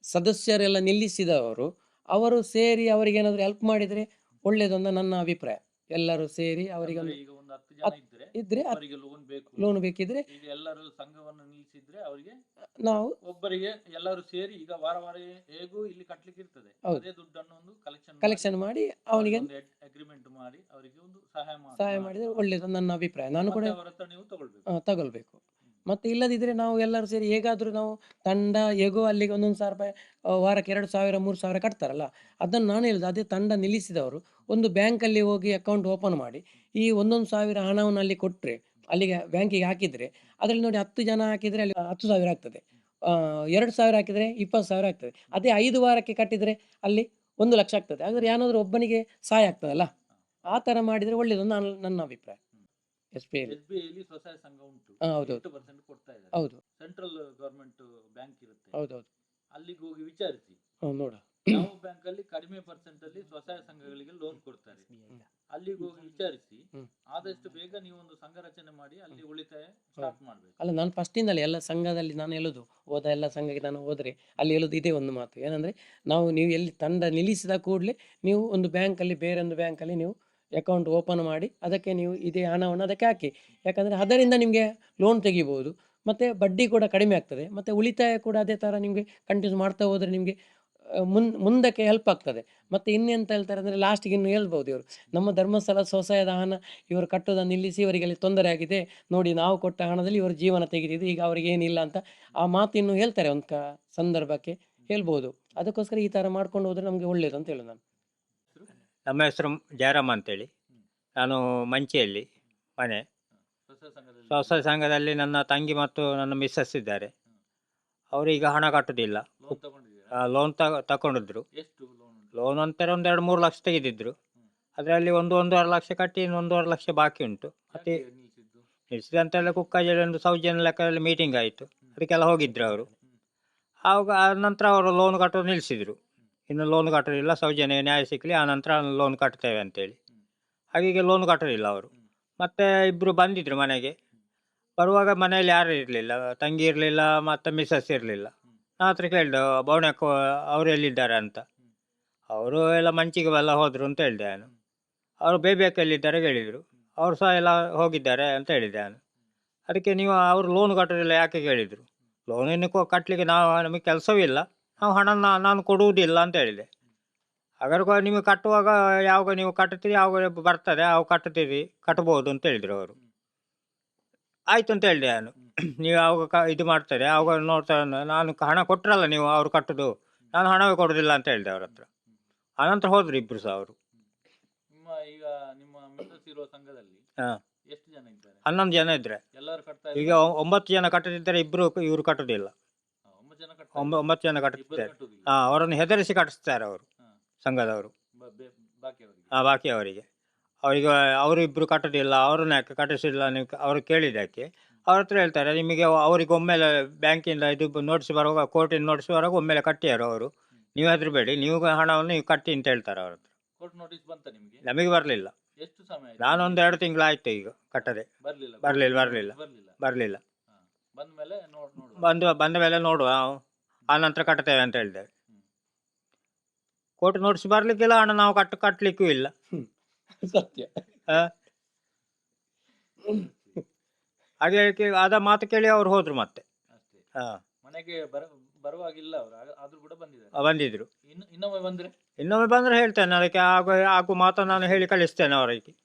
E: ಸದಸ್ಯರೆಲ್ಲ ನಿಲ್ಲಿಸಿದವರು ಅವರು ಸೇರಿ ಅವರಿಗೇನಾದರೂ ಹೆಲ್ಪ್ ಮಾಡಿದರೆ ಒಳ್ಳೆಯದು ಅಂತ ನನ್ನ ಅಭಿಪ್ರಾಯ. ಎಲ್ಲರೂ ಸೇರಿ ಅವರಿಗೆ
F: ಈಗ ಒಂದು ಹತ್ತು ಜನ ಇದ್ರೆ
E: ಇದ್ರೆ
F: ಅವರಿಗೆ ಲೋನ್ ಬೇಕು.
E: ಲೋನ್ ಬೇಕಿದ್ರೆ
F: ಈಗ ಎಲ್ಲರೂ ಸಂಘವನ್ನು ನಿಲ್ಲಿಸಿದ್ರೆ ಅವರಿಗೆ
E: ನಾವು
F: ಒಬ್ಬರಿಗೆ ಎಲ್ಲರೂ ಸೇರಿ ಈಗ ವಾರ ವಾರ ಹೇಗೂ ಇಲ್ಲಿ ಕಟ್ಲಿಕ್ಕೆ ಇರ್ತದೆ.
E: ಹೌದು.
F: ಅದೇ ದುಡ್ಡನ್ನು ಒಂದು ಕಲೆಕ್ಷನ್
E: ಕಲೆಕ್ಷನ್ ಮಾಡಿ ಅವನಿಗೆ
F: ಅಗ್ರಿಮೆಂಟ್ ಮಾಡಿ ಅವರಿಗೆ ಒಂದು ಸಹಾಯ ಮಾಡಿ
E: ಸಹಾಯ ಮಾಡಿದ್ರೆ ಒಳ್ಳೇದು ನನ್ನ ಅಭಿಪ್ರಾಯ. ನಾನು ಕೂಡ
F: ಮತ್ತೆ ಅವರ ಹತ್ರ ನೀವು ತಗೊಳ್ಬೇಕು.
E: ಆ, ತಗೊಳ್ಬೇಕು. ಮತ್ತೆ ಇಲ್ಲದಿದ್ರೆ ನಾವು ಎಲ್ಲರೂ ಸೇರಿ ಹೇಗಾದ್ರೂ ನಾವು ತಂಡ ಹೇಗೋ ಅಲ್ಲಿಗೆ ಒಂದೊಂದು ಸಾವಿರ ರೂಪಾಯಿ ಆ, ವಾರಕ್ಕೆ ಎರಡು ಸಾವಿರ ಮೂರು ಸಾವಿರ ಕಟ್ತಾರಲ್ಲ ಅದನ್ನು ನಾನು ಹೇಳಿದೆ ಅದೇ ತಂಡ ನಿಲ್ಲಿಸಿದವರು ಒಂದು ಬ್ಯಾಂಕಲ್ಲಿ ಹೋಗಿ ಅಕೌಂಟ್ ಓಪನ್ ಮಾಡಿ ಈ ಒಂದೊಂದು ಸಾವಿರ ಹಣವನ್ನು ಅಲ್ಲಿ ಕೊಟ್ಟರೆ ಅಲ್ಲಿಗೆ ಬ್ಯಾಂಕಿಗೆ ಹಾಕಿದರೆ ಅದರಲ್ಲಿ ನೋಡಿ ಹತ್ತು ಜನ ಹಾಕಿದರೆ ಅಲ್ಲಿ ಹತ್ತು ಸಾವಿರ ಆಗ್ತದೆ. ಎರಡು ಸಾವಿರ ಹಾಕಿದರೆ ಇಪ್ಪತ್ತು ಸಾವಿರ ಆಗ್ತದೆ. ಅದೇ ಐದು ವಾರಕ್ಕೆ ಕಟ್ಟಿದರೆ ಅಲ್ಲಿ ಒಂದು ಲಕ್ಷ ಆಗ್ತದೆ. ಹಾಗಾದ್ರೆ ಏನಾದರೂ ಒಬ್ಬನಿಗೆ ಸಹಾಯ ಆಗ್ತದಲ್ಲ? ಆ ಥರ ಮಾಡಿದರೆ ಒಳ್ಳೆಯದು ನಾನು ನನ್ನ ಅಭಿಪ್ರಾಯ. ಎಸ್
F: ಬಿ ಐಲಿ ಸ್ವಸಹಾಯ ಸಂಘ ಉಂಟು.
E: ಹೌದು,
F: ಎಂಟು ಪರ್ಸೆಂಟ್ ಕೊಡ್ತಾ ಇದ್ದಾರೆ.
E: ಹೌದು.
F: ಸೆಂಟ್ರಲ್ ಗೌರ್ಮೆಂಟ್ ಬ್ಯಾಂಕ್ ಇರುತ್ತೆ.
E: ಹೌದೌದು
F: ಅಲ್ಲಿಗೆ ಹೋಗಿ ವಿಚಾರಿಸಿ.
E: ನೋಡ.
F: ಕಡಿಮೆ ಪರ್ಸೆಂಟ್ ಅಲ್ಲಿ ಸ್ವಸಹಾಯ ಸಂಘಗಳಿಗೆ ಲೋನ್ ಕೊಡ್ತಾರೆ. ಅಲ್ಲಿಗೆ ಹೋಗಿ ವಿಚಾರಿಸಿ ಆದಷ್ಟು ಬೇಗ ನೀವು ಒಂದು ಸಂಘ ರಚನೆ ಮಾಡಿ ಅಲ್ಲಿ ಉಳಿತಾಯ ಸ್ಟಾರ್ಟ್ ಮಾಡ್ಬೇಕು.
E: ಅಲ್ಲ ನಾನು ಫಸ್ಟಿಂದಲೇ ಎಲ್ಲ ಸಂಘದಲ್ಲಿ ನಾನು ಹೇಳೋದು ಹೋದ ಎಲ್ಲ ಸಂಘಕ್ಕೆ ನಾನು ಹೋದರೆ ಅಲ್ಲಿ ಹೇಳೋದು ಇದೇ ಒಂದು ಮಾತು. ಏನಂದರೆ ನಾವು ನೀವು ಎಲ್ಲಿ ತಂಡ ನಿಲ್ಲಿಸಿದ ಕೂಡಲೇ ನೀವು ಒಂದು ಬ್ಯಾಂಕಲ್ಲಿ ಬೇರೆ ಒಂದು ಬ್ಯಾಂಕಲ್ಲಿ ನೀವು ಅಕೌಂಟ್ ಓಪನ್ ಮಾಡಿ ಅದಕ್ಕೆ ನೀವು ಇದೇ ಹಣವನ್ನು ಅದಕ್ಕೆ ಹಾಕಿ. ಯಾಕಂದರೆ ಅದರಿಂದ ನಿಮಗೆ ಲೋನ್ ತೆಗಿಬೋದು ಮತ್ತೆ ಬಡ್ಡಿ ಕೂಡ ಕಡಿಮೆ ಆಗ್ತದೆ ಮತ್ತೆ ಉಳಿತಾಯ ಕೂಡ ಅದೇ ಥರ ನಿಮಗೆ ಕಂಟಿನ್ಯೂ ಮಾಡ್ತಾ ಹೋದರೆ ನಿಮಗೆ ಮುನ್ ಮುಂದಕ್ಕೆ ಹೆಲ್ಪ್ ಆಗ್ತದೆ. ಮತ್ತು ಇನ್ನೆಂತ ಹೇಳ್ತಾರೆ ಅಂದರೆ ಲಾಸ್ಟಿಗೆ ಇನ್ನು ಹೇಳ್ಬೋದು ಇವರು. ನಮ್ಮ ಧರ್ಮಸ್ಥಳ ಸ್ವಸಹಾಯದ ಹಣ ಇವರು ಕಟ್ಟೋದನ್ನು ನಿಲ್ಲಿಸಿ ಇವರಿಗೆ ಅಲ್ಲಿ ತೊಂದರೆ ಆಗಿದೆ ನೋಡಿ ನಾವು ಕೊಟ್ಟ ಹಣದಲ್ಲಿ ಇವರು ಜೀವನ ತೆಗೆದಿದ್ದು ಈಗ ಅವರಿಗೆ ಏನಿಲ್ಲ ಅಂತ ಆ ಮಾತು ಇನ್ನು ಹೇಳ್ತಾರೆ ಒಂದು ಕ ಸಂದರ್ಭಕ್ಕೆ ಹೇಳ್ಬೋದು. ಅದಕ್ಕೋಸ್ಕರ ಈ ಥರ ಮಾಡ್ಕೊಂಡು ಹೋದರೆ ನಮಗೆ ಒಳ್ಳೇದು ಅಂತ ಹೇಳೋದು ನಾನು.
G: ನಮ್ಮ ಹೆಸರು ಜಯರಾಮ್ ಅಂತೇಳಿ. ನಾನು ಮಂಚಿಯಲ್ಲಿ ಮನೆ.
F: ಸ್ವಸಹಾಯ ಸಂಘದಲ್ಲಿ
G: ನನ್ನ ತಂಗಿ ಮತ್ತು ನನ್ನ ಮಿಸ್ಸಸ್ ಇದ್ದಾರೆ. ಅವರು ಈಗ ಹಣ ಕಟ್ಟುವುದಿಲ್ಲ
F: ಲೋನ್
G: ತಗೊಂಡಿದ್ರು
F: ಎಷ್ಟು ಲೋನ್
G: ಲೋನ್ ಅಂತಾರೆ ಒಂದು ಎರಡು ಮೂರು ಲಕ್ಷ ತೆಗೆದಿದ್ರು. ಅದರಲ್ಲಿ ಒಂದು ಒಂದೂವರೆ ಲಕ್ಷ ಕಟ್ಟಿ ಇನ್ನು ಒಂದೂವರೆ ಲಕ್ಷ ಬಾಕಿ ಉಂಟು. ಮತ್ತೆ ನಿಲ್ಸಿದಂತೆಲ್ಲ ಕುಕ್ಕಾಜಲ್ಲಿ ಒಂದು ಸೌಜನ್ಯ ಲೆಕ್ಕದಲ್ಲಿ ಮೀಟಿಂಗ್ ಆಯಿತು. ಅದಕ್ಕೆಲ್ಲ ಹೋಗಿದ್ರು ಅವರು. ಆವಾಗ ಆ ನಂತರ ಅವರು ಲೋನ್ ಕಟ್ಟೋದು ನಿಲ್ಲಿಸಿದ್ರು ಇನ್ನು ಲೋನ್ ಕಟ್ಟೋದಿಲ್ಲ ಸೌಜನ್ಯ ನ್ಯಾಯ ಸಿಕ್ಕಲಿ ಆ ನಂತರ ಲೋನ್ ಕಟ್ತೇವೆ ಅಂತೇಳಿ. ಹಾಗೀಗೆ ಲೋನ್ ಕಟ್ಟೋದಿಲ್ಲ ಅವರು. ಮತ್ತೆ ಇಬ್ಬರು ಬಂದಿದ್ರು ಮನೆಗೆ. ಬರುವಾಗ ಮನೆಯಲ್ಲಿ ಯಾರು ಇರಲಿಲ್ಲ ತಂಗಿ ಇರಲಿಲ್ಲ ಮತ್ತು ಮಿಸ್ಸಸ್ ಇರಲಿಲ್ಲ. ನಾ ಹತ್ರ ಕೇಳಿದೆ ಬವಣಕ್ಕ ಅವರು ಎಲ್ಲಿದ್ದಾರೆ ಅಂತ? ಅವರು ಎಲ್ಲ ಮಂಚಿಗೆ ಎಲ್ಲ ಹೋದರು ಅಂತ ಹೇಳಿದೆ ನಾನು. ಅವರು ಬೇಬೇಕಲ್ಲಿದ್ದಾರೆ? ಹೇಳಿದರು. ಅವರು ಸಹ ಎಲ್ಲ ಹೋಗಿದ್ದಾರೆ ಅಂತ ಹೇಳಿದೆ ನಾನು. ಅದಕ್ಕೆ ನೀವು ಅವರು ಲೋನ್ ಕಟ್ಟೋದಿಲ್ಲ ಯಾಕೆ? ಕೇಳಿದರು. ಲೋನ್ ಇನ್ನು ಕಟ್ಟಲಿಕ್ಕೆ ನಾವು, ನಮಗೆ ಕೆಲಸವೂ ಇಲ್ಲ. ನಾವು ಹಣ ನಾನು ಕೊಡುವುದಿಲ್ಲ ಅಂತ ಹೇಳಿದೆ. ಹಾಗಾದ್ರೆ ನಿಮಗೆ ಕಟ್ಟುವಾಗ ಯಾವಾಗ ನೀವು ಕಟ್ಟುತ್ತೀರಿ ಯಾವಾಗ ಬರ್ತದೆ? ಅವು ಕಟ್ಟುತ್ತೀರಿ ಕಟ್ಬೋದು ಅಂತ ಹೇಳಿದರು ಅವರು. ಆಯ್ತು ಅಂತ ಹೇಳಿದೆ ನಾನು. ನೀವು ಯಾವಾಗ ಕ ಇದು ಮಾಡ್ತಾರೆ ಆವಾಗ ನೋಡ್ತಾರೆ ನಾನು ಹಣ ಕೊಟ್ಟರಲ್ಲ ನೀವು ಅವ್ರು ಕಟ್ಟೋದು ನಾನು ಹಣವೇ ಕೊಡೋದಿಲ್ಲ ಅಂತ ಹೇಳಿದೆ ಅವ್ರ ಹತ್ರ ಆನಂತರ ಹೋದ್ರು ಇಬ್ರು ಸಹ ಅವರು
F: ನಿಮ್ಮ ಈಗ ನಿಮ್ಮ ಮಿಸಸ್ ಇರುವ ಸಂಘದಲ್ಲಿ
G: ಹಾ.
F: ಎಷ್ಟು ಜನ ಇದ್ದಾರೆ
G: ಹನ್ನೊಂದು ಜನ ಇದ್ರೆ
F: ಎಲ್ಲರೂ ಕಟ್ತಾ
G: ಈಗ
F: ಇದ್ದಾರಾ?
G: ಒ- ಒಂಬತ್ತು ಜನ ಕಟ್ಟದಿದ್ದರೆ ಇಬ್ಬರು ಇವರು ಕಟ್ಟೋದಿಲ್ಲ
F: ಹಾ, ಒಂಬತ್ತು ಜನ ಕಟ್ತಾ
G: ಒಂಬ
F: ಇದ್ದಾರೆ.
G: ಒಂಬತ್ತು ಜನ
F: ಇಬ್ಬರು
G: ಕಟ್ಟುತ್ತಾರೆ
F: ಕಟ್ಟುವುದಿಲ್ಲ.
G: ಹಾಂ ಅವರನ್ನು ಹೆದರಿಸಿ ಕಟ್ಟಿಸ್ತಾರೆ ಅವರು
F: ಹಾ.
G: ಸಂಘದವರು
F: ಬ- ಬೆ- ಬಾಕಿಯವರಿಗೆ
G: ಆ ಬಾಕಿ ಅವರಿಗೆ ಅವರಿಗೆ ಅವರು ಇಬ್ರು ಕಟ್ಟೋದಿಲ್ಲ ಅವ್ರನ್ನ ಯಾಕೆ ಕಟ್ಟಿಸಿಲ್ಲ ನೀವು ಅವರು ಅವ್ರು ಕೇಳಿದ್ದಕ್ಕೆ ಅವ್ರ ಹತ್ರ ಹೇಳ್ತಾರೆ ನಿಮಗೆ ಅವ್ರಿಗೆ ಒಮ್ಮೆಲೆ ಬ್ಯಾಂಕಿಂದ ಇದು ನೋಟಿಸ್ ಬರುವಾಗ ಕೋರ್ಟಿನ ನೋಟಿಸ್ ಬರುವಾಗ ಒಮ್ಮೆಲೆ ಕಟ್ಟಿಯಾರು ಅವರು? ನೀವು ಹೆದರಬೇಡಿ ನೀವು ಹಣವನ್ನು ನೀವು ಕಟ್ಟಿ ಅಂತ ಹೇಳ್ತಾರೆ ಅವ್ರ ಹತ್ರ.
F: ಕೋರ್ಟ್ ನೋಟಿಸ್ ಬಂತ ನಿಮಗೆ?
G: ನಮಗೆ ಬರಲಿಲ್ಲ.
F: ಎಷ್ಟು ಸಮಯ
G: ನಾನೊಂದು ಎರಡು ತಿಂಗಳಾಯ್ತು ಈಗ ಕಟ್ಟದೆ.
F: ಬರ್ಲಿಲ್ಲ.
G: ಬರ್ಲಿಲ್ಲ, ಬರ್ಲಿಲ್ಲ.
F: ಬರ್ಲಿಲ್ಲ.
G: ಬರಲಿಲ್ಲ.
F: ಬಂದ ಮೇಲೆ ನೋಡ್ ನೋಡುವ.
G: ಬಂದು ಬಂದ ಮೇಲೆ ನೋಡುವ ನಾವು. ಆ ನಂತರ ಕಟ್ತೇವೆ ಅಂತ ಹೇಳಿದೆ. ಕೋರ್ಟ್ ನೋಟಿಸ್ ಬರ್ಲಿಕ್ಕಿಲ್ಲ ಹಣ ನಾವು ಕಟ್ಟು ಕಟ್ಟಲಿಕ್ಕೂ ಇಲ್ಲ.
E: ಸತ್ಯ.
G: ಆ? ಹಾಗೆ ಹೇಳಿ ಅದ ಮಾತು ಕೇಳಿ ಅವ್ರು ಹೋದ್ರು ಮತ್ತೆ.
F: ಅಷ್ಟೇ.
G: ಹಾಂ.
F: ಮನೆಗೆ ಬರ ಬರುವಾಗಿಲ್ಲ ಅವರು. ಆದ್ರೂ ಕೂಡ ಬಂದಿದ್ದಾರೆ.
G: ಬಂದಿದ್ರು.
F: ಇನ್ನು ಇನ್ನೊಮ್ಮೆ ಬಂದ್ರೆ?
G: ಇನ್ನೊಮ್ಮೆ ಬಂದ್ರೆ ಹೇಳ್ತೇನೆ. ಅದಕ್ಕೆ ಆಗು ಮಾತನ್ನು ಮಾತು ನಾನು ಹೇಳಿ ಕಳಿಸ್ತೇನೆ ಅವರಿಗೆ.